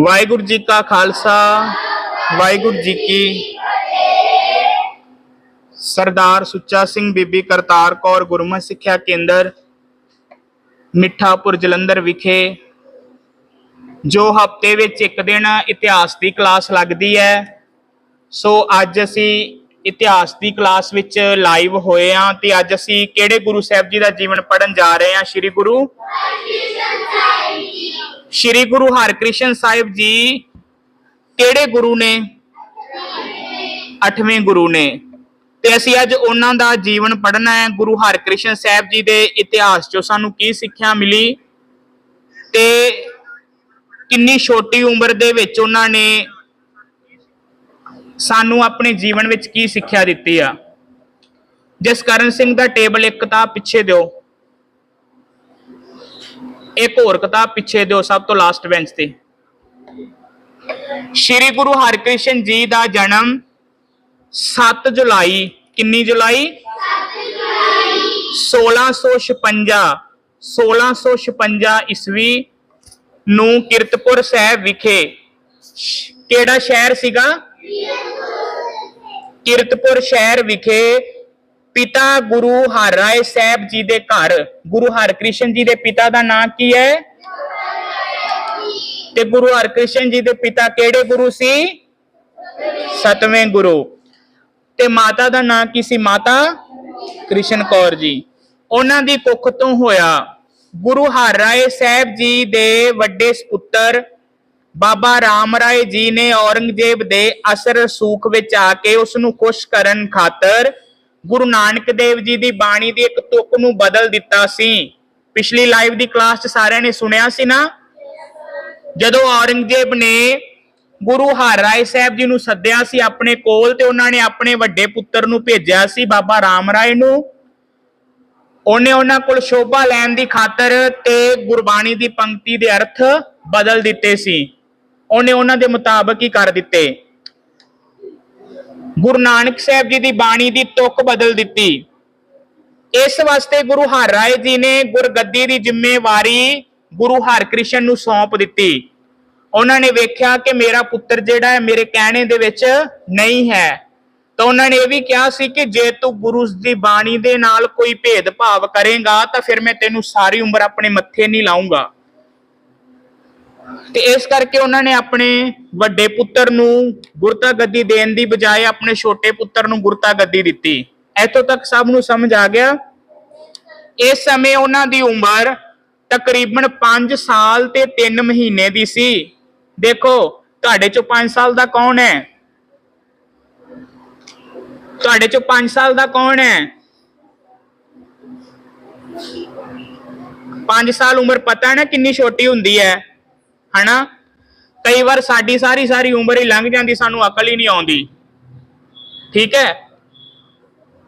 ਵਾਹਿਗੁਰੂ ਜੀ ਕਾ ਖਾਲਸਾ, ਵਾਹਿਗੁਰੂ ਜੀ ਕੀ ਸਰਦਾਰ ਸੁੱਚਾ ਸਿੰਘ ਬੀਬੀ ਕਰਤਾਰ ਕੌਰ ਗੁਰਮਤਿ ਸਿੱਖਿਆ ਕੇਂਦਰ, ਮਿੱਠਾਪੁਰ ਜਲੰਧਰ ਵਿਖੇ, ਜੋ ਹਫ਼ਤੇ ਵਿੱਚ ਇੱਕ ਦਿਨ ਇਤਿਹਾਸ ਦੀ ਕਲਾਸ ਲੱਗਦੀ ਹੈ। ਸੋ ਅੱਜ ਅਸੀਂ ਇਤਿਹਾਸ ਦੀ ਕਲਾਸ ਵਿੱਚ ਲਾਈਵ ਹੋਏ ਹਾਂ ਤੇ ਅੱਜ ਅਸੀਂ ਕਿਹੜੇ ਗੁਰੂ ਸਾਹਿਬ ਜੀ ਦਾ ਜੀਵਨ ਪੜਨ ਜਾ ਰਹੇ ਹਾਂ? ਸ੍ਰੀ ਗੁਰੂ? ਸ੍ਰੀ ਗੁਰੂ ਹਰਕ੍ਰਿਸ਼ਨ ਸਾਹਿਬ ਜੀ ਕਿਹੜੇ ਗੁਰੂ ਨੇ? ਅੱਠਵੇਂ ਗੁਰੂ ਨੇ। ਤੇ ਅਸੀਂ ਅੱਜ ਉਹਨਾਂ ਦਾ ਜੀਵਨ ਪੜ੍ਹਨਾ ਹੈ। ਗੁਰੂ ਹਰਕ੍ਰਿਸ਼ਨ ਸਾਹਿਬ ਜੀ ਦੇ ਇਤਿਹਾਸ ਚੋਂ ਸਾਨੂੰ ਕੀ ਸਿੱਖਿਆ ਮਿਲੀ? ਤੇ ਕਿੰਨੀ ਛੋਟੀ ਉਮਰ ਦੇ ਵਿੱਚ ਉਹਨਾਂ ਨੇ ਸਾਨੂੰ ਆਪਣੇ ਜੀਵਨ ਵਿੱਚ ਕੀ ਸਿੱਖਿਆ ਦਿੱਤੀ ਆ? ਜਸਕਰਨ ਸਿੰਘ ਦਾ ਟੇਬਲ ਇੱਕ ਤਾਂ ਪਿੱਛੇ ਦਿਓ। ਇੱਕ ਹੋਰ ਕਿਤਾਬ ਪਿੱਛੇ ਦਿਓ ਸਭ ਤੋਂ ਲਾਸਟ ਬੈਂਚ ਤੇ। ਸ਼੍ਰੀ ਗੁਰੂ ਹਰਕ੍ਰਿਸ਼ਨ ਜੀ ਦਾ ਜਨਮ 7 ਜੁਲਾਈ, ਕਿੰਨੀ ਜੁਲਾਈ? 1656 1656 ਈਸਵੀ ਨੂੰ ਕਿਰਤਪੁਰ ਸਾਹਿਬ ਵਿਖੇ। ਕਿਹੜਾ ਸ਼ਹਿਰ ਸੀਗਾ? ਕਿਰਤਪੁਰ ਸ਼ਹਿਰ ਵਿਖੇ ਪਿਤਾ ਗੁਰੂ ਹਰ ਰਾਏ ਸਾਹਿਬ ਜੀ ਦੇ ਘਰ। ਗੁਰੂ ਹਰਕ੍ਰਿਸ਼ਨ ਜੀ ਦੇ ਪਿਤਾ ਦਾ ਨਾਮ ਕੀ ਹੈ? ਤੇ ਗੁਰੂ ਹਰਕ੍ਰਿਸ਼ਨ ਜੀ ਦੇ ਪਿਤਾ ਕਿਹੜੇ ਗੁਰੂ ਸੀ? ਸਤਵੇਂ ਗੁਰੂ। ਤੇ ਮਾਤਾ ਦਾ ਨਾਮ ਕੀ ਸੀ? ਮਾਤਾ ਕ੍ਰਿਸ਼ਨ ਕੌਰ ਜੀ। ਉਹਨਾਂ ਦੀ ਕੁੱਖ ਤੋਂ ਹੋਇਆ, ਗੁਰੂ ਹਰ ਰਾਏ ਸਾਹਿਬ ਜੀ ਦੇ ਵੱਡੇ ਸੁਪੁੱਤਰ ਬਾਬਾ ਰਾਮ ਰਾਏ ਜੀ ਨੇ ਔਰੰਗਜ਼ੇਬ ਦੇ ਅਸਰ ਸੂਖ ਵਿੱਚ ਆ ਕੇ ਉਸ ਨੂੰ ਖੁਸ਼ ਕਰਨ ਖਾਤਰ ਗੁਰੂ ਨਾਨਕ ਦੇਵ ਜੀ ਦੀ ਬਾਣੀ ਦੀ ਇੱਕ ਤੁਕ ਨੂੰ ਬਦਲ ਦਿੱਤਾ ਸੀ। ਪਿਛਲੀ ਲਾਈਵ ਦੀ ਕਲਾਸ 'ਚ ਸਾਰਿਆਂ ਨੇ ਸੁਣਿਆ ਸੀ ਨਾ? ਜਦੋਂ ਔਰੰਗਜ਼ੇਬ ਨੇ ਗੁਰੂ ਹਰਰਾਏ ਸਾਹਿਬ ਜੀ ਨੂੰ ਸੱਦਿਆ ਸੀ ਆਪਣੇ ਕੋਲ ਤੇ ਉਹਨਾਂ ਨੇ ਆਪਣੇ ਵੱਡੇ ਪੁੱਤਰ ਨੂੰ ਭੇਜਿਆ ਸੀ ਬਾਬਾ ਰਾਮ ਰਾਏ ਨੂੰ। ਉਹਨੇ ਉਹਨਾਂ ਕੋਲ ਸ਼ੋਭਾ ਲੈਣ ਦੀ ਖਾਤਰ ਤੇ ਗੁਰਬਾਣੀ ਦੀ ਪੰਕਤੀ ਦੇ ਅਰਥ ਬਦਲ ਦਿੱਤੇ ਸੀ। ਉਹਨੇ ਉਹਨਾਂ ਦੇ ਮੁਤਾਬਕ ਹੀ ਕਰ ਦਿੱਤੇ। ਗੁਰੂ ਨਾਨਕ ਸਾਹਿਬ ਜੀ ਦੀ ਬਾਣੀ ਦੀ ਤੁਕ ਬਦਲ ਦਿੱਤੀ। ਇਸ ਵਾਸਤੇ ਗੁਰੂ ਹਰ ਰਾਏ ਜੀ ਨੇ ਗੁਰਗੱਦੀ ਦੀ ਜ਼ਿੰਮੇਵਾਰੀ ਗੁਰੂ ਹਰਕ੍ਰਿਸ਼ਨ ਨੂੰ ਸੌਂਪ ਦਿੱਤੀ। ਉਹਨਾਂ ਨੇ ਵੇਖਿਆ ਕਿ ਮੇਰਾ ਪੁੱਤਰ ਜਿਹੜਾ ਹੈ ਮੇਰੇ ਕਹਿਣੇ ਦੇ ਵਿੱਚ ਨਹੀਂ ਹੈ। ਤਾਂ ਉਹਨਾਂ ਨੇ ਇਹ ਵੀ ਕਿਹਾ ਸੀ ਕਿ ਜੇ ਤੂੰ ਗੁਰੂ ਦੀ ਬਾਣੀ ਦੇ ਨਾਲ ਕੋਈ ਭੇਦਭਾਵ ਕਰੇਗਾ ਤਾਂ ਫਿਰ ਮੈਂ ਤੈਨੂੰ ਸਾਰੀ ਉਮਰ ਆਪਣੇ ਮੱਥੇ ਨਹੀਂ ਲਾਉਂਗਾ। ਤੇ ਇਸ ਕਰਕੇ ਉਹਨਾਂ ਨੇ ਆਪਣੇ ਵੱਡੇ ਪੁੱਤਰ ਨੂੰ ਗੁਰਤਾ ਗੱਦੀ ਦੇਣ ਦੀ ਬਜਾਏ ਆਪਣੇ ਛੋਟੇ ਪੁੱਤਰ ਨੂੰ ਗੁਰਤਾ ਗੱਦੀ ਦਿੱਤੀ। ਇੱਥੋਂ ਤੱਕ ਸਭ ਨੂੰ ਸਮਝ ਆ ਗਿਆ। ਇਸ ਸਮੇਂ ਉਹਨਾਂ ਦੀ ਉਮਰ ਤਕਰੀਬਨ 5 ਸਾਲ ਤੇ 3 ਮਹੀਨੇ ਦੀ ਸੀ। ਦੇਖੋ, ਤੁਹਾਡੇ ਚੋਂ 5 ਸਾਲ ਦਾ ਕੌਣ ਹੈ? ਤੁਹਾਡੇ ਚੋਂ 5 ਸਾਲ ਦਾ ਕੌਣ ਹੈ? 5 ਸਾਲ ਉਮਰ ਪਤਾ ਨਾ ਕਿੰਨੀ ਛੋਟੀ ਹੁੰਦੀ ਹੈ? ਹਨਾ? ਕਈ ਵਾਰ ਸਾਡੀ ਸਾਰੀ ਸਾਰੀ ਉਮਰ ਹੀ ਲੰਘ ਜਾਂਦੀ, ਸਾਨੂੰ ਅਕਲ ਹੀ ਨਹੀਂ ਆਉਂਦੀ। ਠੀਕ ਹੈ?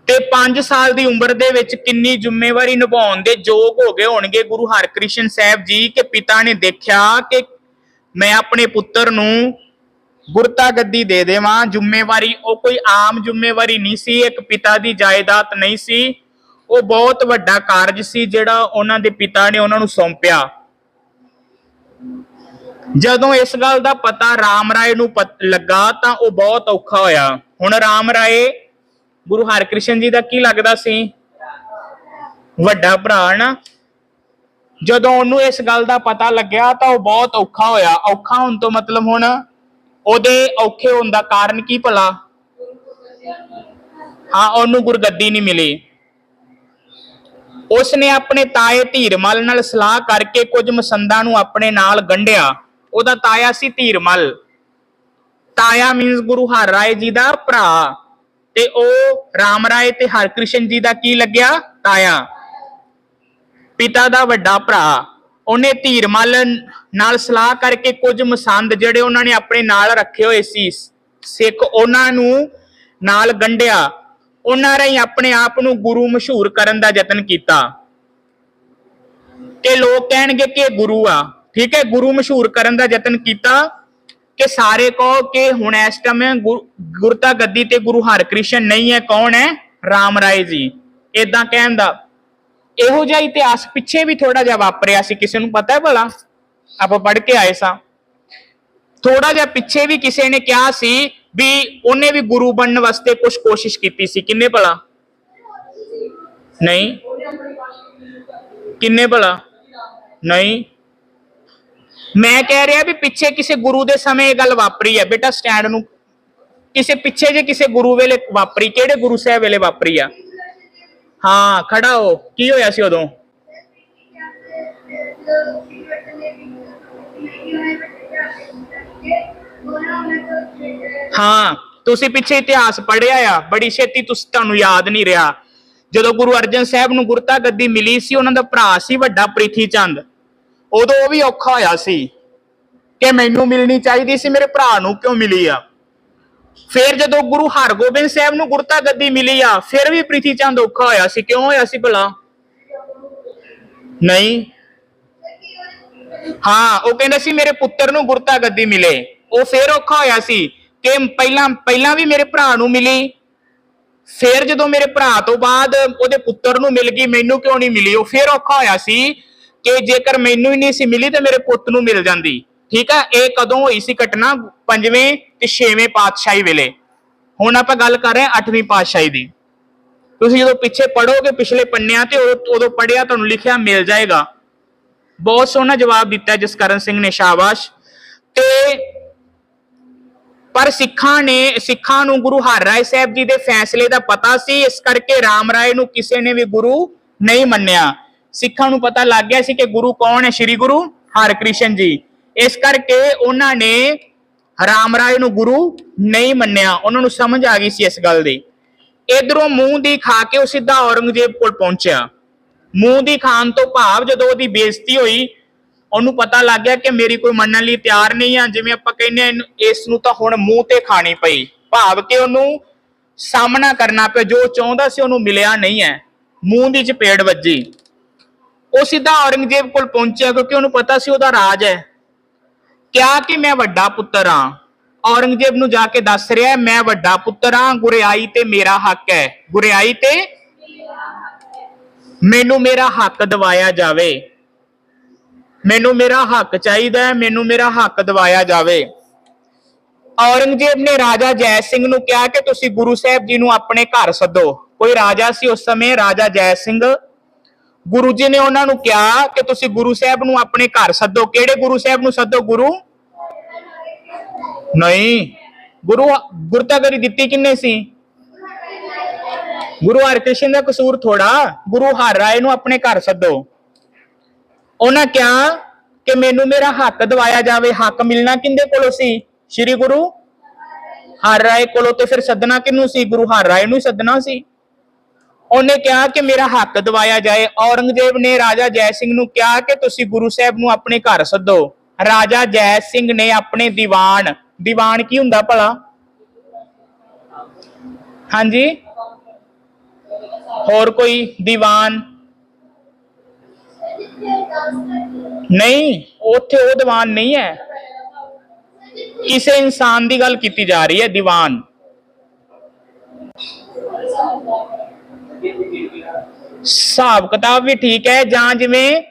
ਤੇ 5 ਸਾਲ ਦੀ ਉਮਰ ਦੇ ਵਿੱਚ ਕਿੰਨੀ ਜ਼ਿੰਮੇਵਾਰੀ ਨਿਭਾਉਣ ਦੇ ਯੋਗ ਹੋ ਗਏ ਹੋਣਗੇ ਗੁਰੂ ਹਰਕ੍ਰਿਸ਼ਨ ਸਾਹਿਬ ਜੀ ਕਿ ਪਿਤਾ ਨੇ ਦੇਖਿਆ ਕਿ ਮੈਂ ਆਪਣੇ ਪੁੱਤਰ ਨੂੰ ਗੁਰਤਾ ਗੱਦੀ ਦੇ ਦੇਵਾਂ। ਜ਼ਿੰਮੇਵਾਰੀ, ਉਹ ਕੋਈ ਆਮ ਜ਼ਿੰਮੇਵਾਰੀ ਨਹੀਂ ਸੀ, ਇੱਕ ਪਿਤਾ ਦੀ ਜਾਇਦਾਦ ਨਹੀਂ ਸੀ। ਉਹ ਬਹੁਤ ਵੱਡਾ ਕਾਰਜ ਸੀ ਜਿਹੜਾ ਉਹਨਾਂ ਦੇ ਪਿਤਾ ਨੇ ਉਹਨਾਂ ਨੂੰ ਸੌਂਪਿਆ। ਜਦੋਂ ਇਸ ਗੱਲ ਦਾ ਪਤਾ ਰਾਮ ਰਾਏ ਨੂੰ ਪਤ- ਲੱਗਾ ਤਾਂ ਉਹ ਬਹੁਤ ਔਖਾ ਹੋਇਆ। ਹੁਣ ਰਾਮ ਰਾਏ, ਗੁਰੂ ਹਰਕ੍ਰਿਸ਼ਨ ਜੀ ਦਾ ਕੀ ਲੱਗਦਾ ਸੀ? ਵੱਡਾ ਭਰਾ ਨਾ ਜਦੋਂ ਉਹਨੂੰ ਇਸ ਗੱਲ ਦਾ ਪਤਾ ਲੱਗਿਆ ਤਾਂ ਉਹ ਬਹੁਤ ਔਖਾ ਹੋਇਆ। ਔਖਾ ਹੋਣ ਤੋਂ ਮਤਲਬ ਹੁਣ ਉਹਦੇ ਔਖੇ ਹੋਣ ਦਾ ਕਾਰਨ ਕੀ ਭਲਾ? ਹਾਂ, ਉਹਨੂੰ ਗੁਰਗੱਦੀ ਨਹੀਂ ਮਿਲੀ। ਉਸ ਨੇ ਆਪਣੇ ਤਾਏ ਧੀਰਮਲ ਨਾਲ ਸਲਾਹ ਕਰਕੇ ਕੁਝ ਮਸੰਦਾਂ ਨੂੰ ਆਪਣੇ ਨਾਲ ਗੰਢਿਆ। ਉਹਦਾ ਤਾਇਆ ਸੀ ਧੀਰਮਲ। ਤਾਇਆ ਮੀਨਸ ਗੁਰੂ ਹਰ ਰਾਏ ਜੀ ਦਾ ਭਰਾ। ਤੇ ਉਹ ਰਾਮ ਰਾਏ ਤੇ ਹਰਕ੍ਰਿਸ਼ਨ ਜੀ ਦਾ ਕੀ ਲੱਗਿਆ? ਤਾਇਆ। ਪਿਤਾ ਦਾ ਵੱਡਾ ਭਰਾ। ਉਹਨੇ ਧੀਰਮਲ ਨਾਲ ਸਲਾਹ ਕਰਕੇ ਕੁਝ ਮਸੰਦ ਜਿਹੜੇ ਉਹਨਾਂ ਨੇ ਆਪਣੇ ਨਾਲ ਰੱਖੇ ਹੋਏ ਸੀ, ਸਿੱਖ ਉਹਨਾਂ ਨੂੰ ਨਾਲ ਗੰਢਿਆ। ਉਹਨਾਂ ਰਾਹੀਂ ਆਪਣੇ ਆਪ ਨੂੰ ਗੁਰੂ ਮਸ਼ਹੂਰ ਕਰਨ ਦਾ ਯਤਨ ਕੀਤਾ। ਕਿ ਲੋਕ ਕਹਿਣਗੇ ਕਿ ਗੁਰੂ ਆ। ਠੀਕ ਹੈ, ਗੁਰੂ ਮਸ਼ਹੂਰ ਕਰਨ ਦਾ ਯਤਨ ਕੀਤਾ ਕਿ ਸਾਰੇ ਕਹੋ ਕਿ ਹੁਣ ਇਸ ਟਾਈਮ ਗੁਰਤਾ ਗੱਦੀ ਤੇ ਗੁਰੂ ਹਰਕ੍ਰਿਸ਼ਨ ਨਹੀਂ ਹੈ, ਕੌਣ ਹੈ? ਰਾਮ ਰਾਏ ਜੀ। ਇਦਾਂ ਕਹਿਣ ਦਾ ਇਹੋ ਜਿਹਾ ਇਤਿਹਾਸ ਪਿੱਛੇ ਵੀ ਥੋੜਾ ਜਿਹਾ ਵਾਪਰਿਆ ਸੀ, ਕਿਸੇ ਨੂੰ ਪਤਾ ਹੈ ਭਲਾ? ਆਪਾਂ ਪੜ੍ਹ ਕੇ ਆਏ ਸਾਂ। ਥੋੜਾ ਜਿਹਾ ਪਿੱਛੇ ਵੀ ਕਿਸੇ ਨੇ ਕਿਹਾ ਸੀ ਵੀ ਉਹਨੇ ਵੀ ਗੁਰੂ ਬਣਨ ਵਾਸਤੇ ਕੁਝ ਕੋਸ਼ਿਸ਼ ਕੀਤੀ ਸੀ। ਕਿੰਨੇ ਭਲਾ? ਨਹੀਂ। ਕਿੰਨੇ ਭਲਾ? ਨਹੀਂ। ਮੈਂ ਕਹਿ ਰਿਹਾ ਵੀ ਪਿੱਛੇ ਕਿਸੇ ਗੁਰੂ ਦੇ ਸਮੇਂ ਇਹ ਗੱਲ ਵਾਪਰੀ ਹੈ ਬੇਟਾ ਸਟੈਂਡ ਨੂੰ ਕਿਸੇ ਪਿੱਛੇ ਜੇ ਕਿਸੇ ਗੁਰੂ ਵੇਲੇ ਵਾਪਰੀ, ਕਿਹੜੇ ਗੁਰੂ ਸਾਹਿਬ ਵੇਲੇ ਵਾਪਰੀ ਆ? ਹਾਂ, ਖੜਾ ਹੋ। ਕੀ ਹੋਇਆ ਸੀ ਉਦੋਂ? ਹਾਂ, ਤੁਸੀਂ ਪਿੱਛੇ ਇਤਿਹਾਸ ਪੜ੍ਹਿਆ ਆ। ਬੜੀ ਛੇਤੀ ਤੁਸੀਂ ਤੁਹਾਨੂੰ ਯਾਦ ਨਹੀਂ ਰਿਹਾ। ਜਦੋਂ ਗੁਰੂ ਅਰਜਨ ਸਾਹਿਬ ਨੂੰ ਗੁਰਤਾ ਗੱਦੀ ਮਿਲੀ ਸੀ, ਉਹਨਾਂ ਦਾ ਭਰਾ ਸੀ ਵੱਡਾ ਪ੍ਰਿਥੀ ਚੰਦ। ਉਦੋਂ ਉਹ ਵੀ ਔਖਾ ਹੋਇਆ ਸੀ ਕਿ ਮੈਨੂੰ ਮਿਲਣੀ ਚਾਹੀਦੀ ਸੀ, ਮੇਰੇ ਭਰਾ ਨੂੰ ਕਿਉਂ ਮਿਲੀ ਆ? ਫਿਰ ਜਦੋਂ ਗੁਰੂ ਹਰਗੋਬਿੰਦ ਸਾਹਿਬ ਨੂੰ ਗੁਰਤਾ ਗੱਦੀ ਮਿਲੀ ਆ, ਫਿਰ ਵੀ ਪ੍ਰਿਥੀ ਚੰਦ ਔਖਾ ਹੋਇਆ ਸੀ। ਕਿਉਂ ਹੋਇਆ ਸੀ ਭਲਾ? ਨਹੀਂ। ਹਾਂ, ਉਹ ਕਹਿੰਦਾ ਸੀ ਮੇਰੇ ਪੁੱਤਰ ਨੂੰ ਗੁਰਤਾ ਗੱਦੀ ਮਿਲੇ। ਉਹ ਫੇਰ ਔਖਾ ਹੋਇਆ ਸੀ ਕਿ ਪਹਿਲਾਂ ਪਹਿਲਾਂ ਵੀ ਮੇਰੇ ਭਰਾ ਨੂੰ ਮਿਲੀ। ਫੇਰ ਜਦੋਂ ਮੇਰੇ ਭਰਾ ਤੋਂ ਬਾਅਦ ਉਹਦੇ ਪੁੱਤਰ ਨੂੰ ਮਿਲ ਗਈ, ਮੈਨੂੰ ਕਿਉਂ ਨਹੀਂ ਮਿਲੀ? ਉਹ ਫੇਰ ਔਖਾ ਹੋਇਆ ਸੀ ਕਿ ਜੇਕਰ ਮੈਨੂੰ ਹੀ ਨਹੀਂ ਸੀ ਮਿਲੀ ਤੇ ਮੇਰੇ ਪੁੱਤ ਨੂੰ ਮਿਲ ਜਾਂਦੀ। ਠੀਕ ਹੈ ਇਹ ਕਦੋਂ ਹੋਈ ਸੀ ਘਟਨਾ? ਪੰਜਵੇਂ ਤੇ ਛੇਵੇਂ ਪਾਤਸ਼ਾਹੀ ਵੇਲੇ। ਹੁਣ ਆਪਾਂ ਗੱਲ ਕਰ ਰਹੇ ਹਾਂ ਅੱਠਵੀਂ ਪਾਤਸ਼ਾਹੀ ਦੀ। ਤੁਸੀਂ ਜਦੋਂ ਪਿੱਛੇ ਪੜੋਗੇ ਪਿਛਲੇ ਪੰਨਿਆਂ ਤੇ ਉਦੋਂ ਪੜਿਆ ਤੁਹਾਨੂੰ ਲਿਖਿਆ ਮਿਲ ਜਾਏਗਾ। ਬਹੁਤ ਸੋਹਣਾ ਜਵਾਬ ਦਿੱਤਾ ਜਸਕਰਨ ਸਿੰਘ ਨੇ ਸ਼ਾਬਾਸ਼। ਤੇ ਪਰ ਸਿੱਖਾਂ ਨੇ, ਸਿੱਖਾਂ ਨੂੰ ਗੁਰੂ ਹਰ ਰਾਏ ਸਾਹਿਬ ਜੀ ਦੇ ਫੈਸਲੇ ਦਾ ਪਤਾ ਸੀ, ਇਸ ਕਰਕੇ ਰਾਮ ਰਾਏ ਨੂੰ ਕਿਸੇ ਨੇ ਵੀ ਗੁਰੂ ਨਹੀਂ ਮੰਨਿਆ। ਸਿੱਖਾਂ ਨੂੰ ਪਤਾ ਲੱਗ ਗਿਆ ਸੀ ਕਿ ਗੁਰੂ ਕੌਣ ਹੈ? ਸ੍ਰੀ ਗੁਰੂ ਹਰਕ੍ਰਿਸ਼ਨ ਜੀ। ਇਸ ਕਰਕੇ ਉਹਨਾਂ ਨੇ ਰਾਮ ਰਾਏ ਨੂੰ ਗੁਰੂ ਨਹੀਂ ਮੰਨਿਆ। ਉਹਨਾਂ ਨੂੰ ਸਮਝ ਆ ਗਈ ਸੀ ਇਸ ਗੱਲ ਦੀ। ਇਧਰੋਂ ਮੂੰਹ ਦੀ ਖਾ ਕੇ ਉਹ ਸਿੱਧਾ ਔਰੰਗਜ਼ੇਬ ਕੋਲ ਪਹੁੰਚਿਆ। ਮੂੰਹ ਦੀ ਖਾਣ ਤੋਂ ਭਾਵ ਜਦੋਂ ਉਹਦੀ ਬੇਇੱਜ਼ਤੀ ਹੋਈ, ਉਹਨੂੰ ਪਤਾ ਲੱਗ ਗਿਆ ਕਿ ਮੇਰੀ ਕੋਈ ਮੰਨਣ ਲਈ ਤਿਆਰ ਨਹੀਂ ਆ। ਜਿਵੇਂ ਆਪਾਂ ਕਹਿੰਦੇ ਆ ਇਸ ਨੂੰ ਤਾਂ ਹੁਣ ਮੂੰਹ ਤੇ ਖਾਣੀ ਪਈ। ਭਾਵ ਕਿ ਉਹਨੂੰ ਸਾਹਮਣਾ ਕਰਨਾ ਪਿਆ। ਜੋ ਚਾਹੁੰਦਾ ਸੀ ਉਹਨੂੰ ਮਿਲਿਆ ਨਹੀਂ ਹੈ। ਮੂੰਹ ਦੀ ਚਪੇੜ ਵੱਜੀ। ਉਹ ਸਿੱਧਾ ਔਰੰਗਜ਼ੇਬ ਕੋਲ ਪਹੁੰਚਿਆ ਕਿਉਂਕਿ ਉਹਨੂੰ ਪਤਾ ਸੀ ਉਹਦਾ ਰਾਜ ਹੈ। ਕਿਹਾ ਕਿ ਮੈਂ ਵੱਡਾ ਪੁੱਤਰ ਹਾਂ। ਔਰੰਗਜ਼ੇਬ ਨੂੰ ਜਾ ਕੇ ਦੱਸ ਰਿਹਾ, ਮੈਂ ਵੱਡਾ ਪੁੱਤਰ ਹਾਂ, ਗੁਰਿਆਈ ਤੇ ਮੇਰਾ ਹੱਕ ਹੈ। ਗੁਰਿਆਈ ਤੇ ਮੈਨੂੰ ਮੇਰਾ ਹੱਕ ਦਿਵਾਇਆ ਜਾਵੇ। ਮੈਨੂੰ ਮੇਰਾ ਹੱਕ ਚਾਹੀਦਾ ਹੈ, ਮੈਨੂੰ ਮੇਰਾ ਹੱਕ ਦਿਵਾਇਆ ਜਾਵੇ। ਔਰੰਗਜ਼ੇਬ ਨੇ ਰਾਜਾ ਜੈ ਸਿੰਘ ਨੂੰ ਕਿਹਾ ਕਿ ਤੁਸੀਂ ਗੁਰੂ ਸਾਹਿਬ ਜੀ ਨੂੰ ਆਪਣੇ ਘਰ ਸੱਦੋ। ਕੋਈ ਰਾਜਾ ਸੀ ਉਸ ਸਮੇਂ? ਰਾਜਾ ਜੈ ਸਿੰਘ ਗੁਰੂ ਜੀ ਨੇ ਉਹਨਾਂ ਨੂੰ ਕਿਹਾ ਕਿ ਤੁਸੀਂ ਗੁਰੂ ਸਾਹਿਬ ਨੂੰ ਆਪਣੇ ਘਰ ਸੱਦੋ। ਕਿਹੜੇ ਗੁਰੂ ਸਾਹਿਬ ਨੂੰ ਸੱਦੋ ਗੁਰੂ? ਨਹੀਂ। ਗੁਰੂ ਗੁਰਤਾਗਰੀ ਦਿੱਤੀ ਕਿੰਨੇ ਸੀ? ਗੁਰੂ ਹਰਕ੍ਰਿਸ਼ਨ ਦਾ ਕਸੂਰ ਥੋੜਾ ਗੁਰੂ ਹਰ ਰਾਏ ਨੂੰ ਆਪਣੇ ਘਰ ਸੱਦੋ। ਉਹਨਾਂ ਕਿਹਾ ਕਿ ਮੈਨੂੰ ਮੇਰਾ ਹੱਕ ਦਿਵਾਇਆ ਜਾਵੇ। ਹੱਕ ਮਿਲਣਾ ਕਿੰਦੇ ਕੋਲੋਂ ਸੀ? ਸ੍ਰੀ ਗੁਰੂ ਹਰ ਰਾਏ ਕੋਲੋਂ ਤੇ ਫਿਰ ਸੱਦਣਾ ਕਿਹਨੂੰ ਸੀ? ਗੁਰੂ ਹਰ ਰਾਏ ਨੂੰ ਹੀ ਸੱਦਣਾ ਸੀ। ਉਹਨੇ ਕਿਹਾ ਕਿ ਮੇਰਾ ਹੱਕ ਦਿਵਾਇਆ ਜਾਏ। ਔਰੰਗਜ਼ੇਬ ਨੇ ਰਾਜਾ ਜੈ ਸਿੰਘ ਨੂੰ ਕਿਹਾ ਕਿ ਤੁਸੀਂ ਗੁਰੂ ਸਾਹਿਬ ਨੂੰ ਆਪਣੇ ਘਰ ਸੱਦੋ। ਰਾਜਾ ਜੈ ਸਿੰਘ ਨੇ ਆਪਣੇ ਦੀਵਾਨ ਦੀਵਾਨ ਕੀ ਹੁੰਦਾ ਭਲਾ? ਹਾਂਜੀ? ਹੋਰ ਕੋਈ ਦੀਵਾਨ? ਨਹੀਂ, ਉੱਥੇ ਉਹ ਦੀਵਾਨ ਨਹੀਂ ਹੈ। ਕਿਸੇ ਇਨਸਾਨ ਦੀ ਗੱਲ ਕੀਤੀ ਜਾ ਰਹੀ ਹੈ ਦੀਵਾਨ। ਹਿਸਾਬ ਕਿਤਾਬ ਵੀ ਠੀਕ ਹੈ ਜਾਂ ਜਿਵੇਂ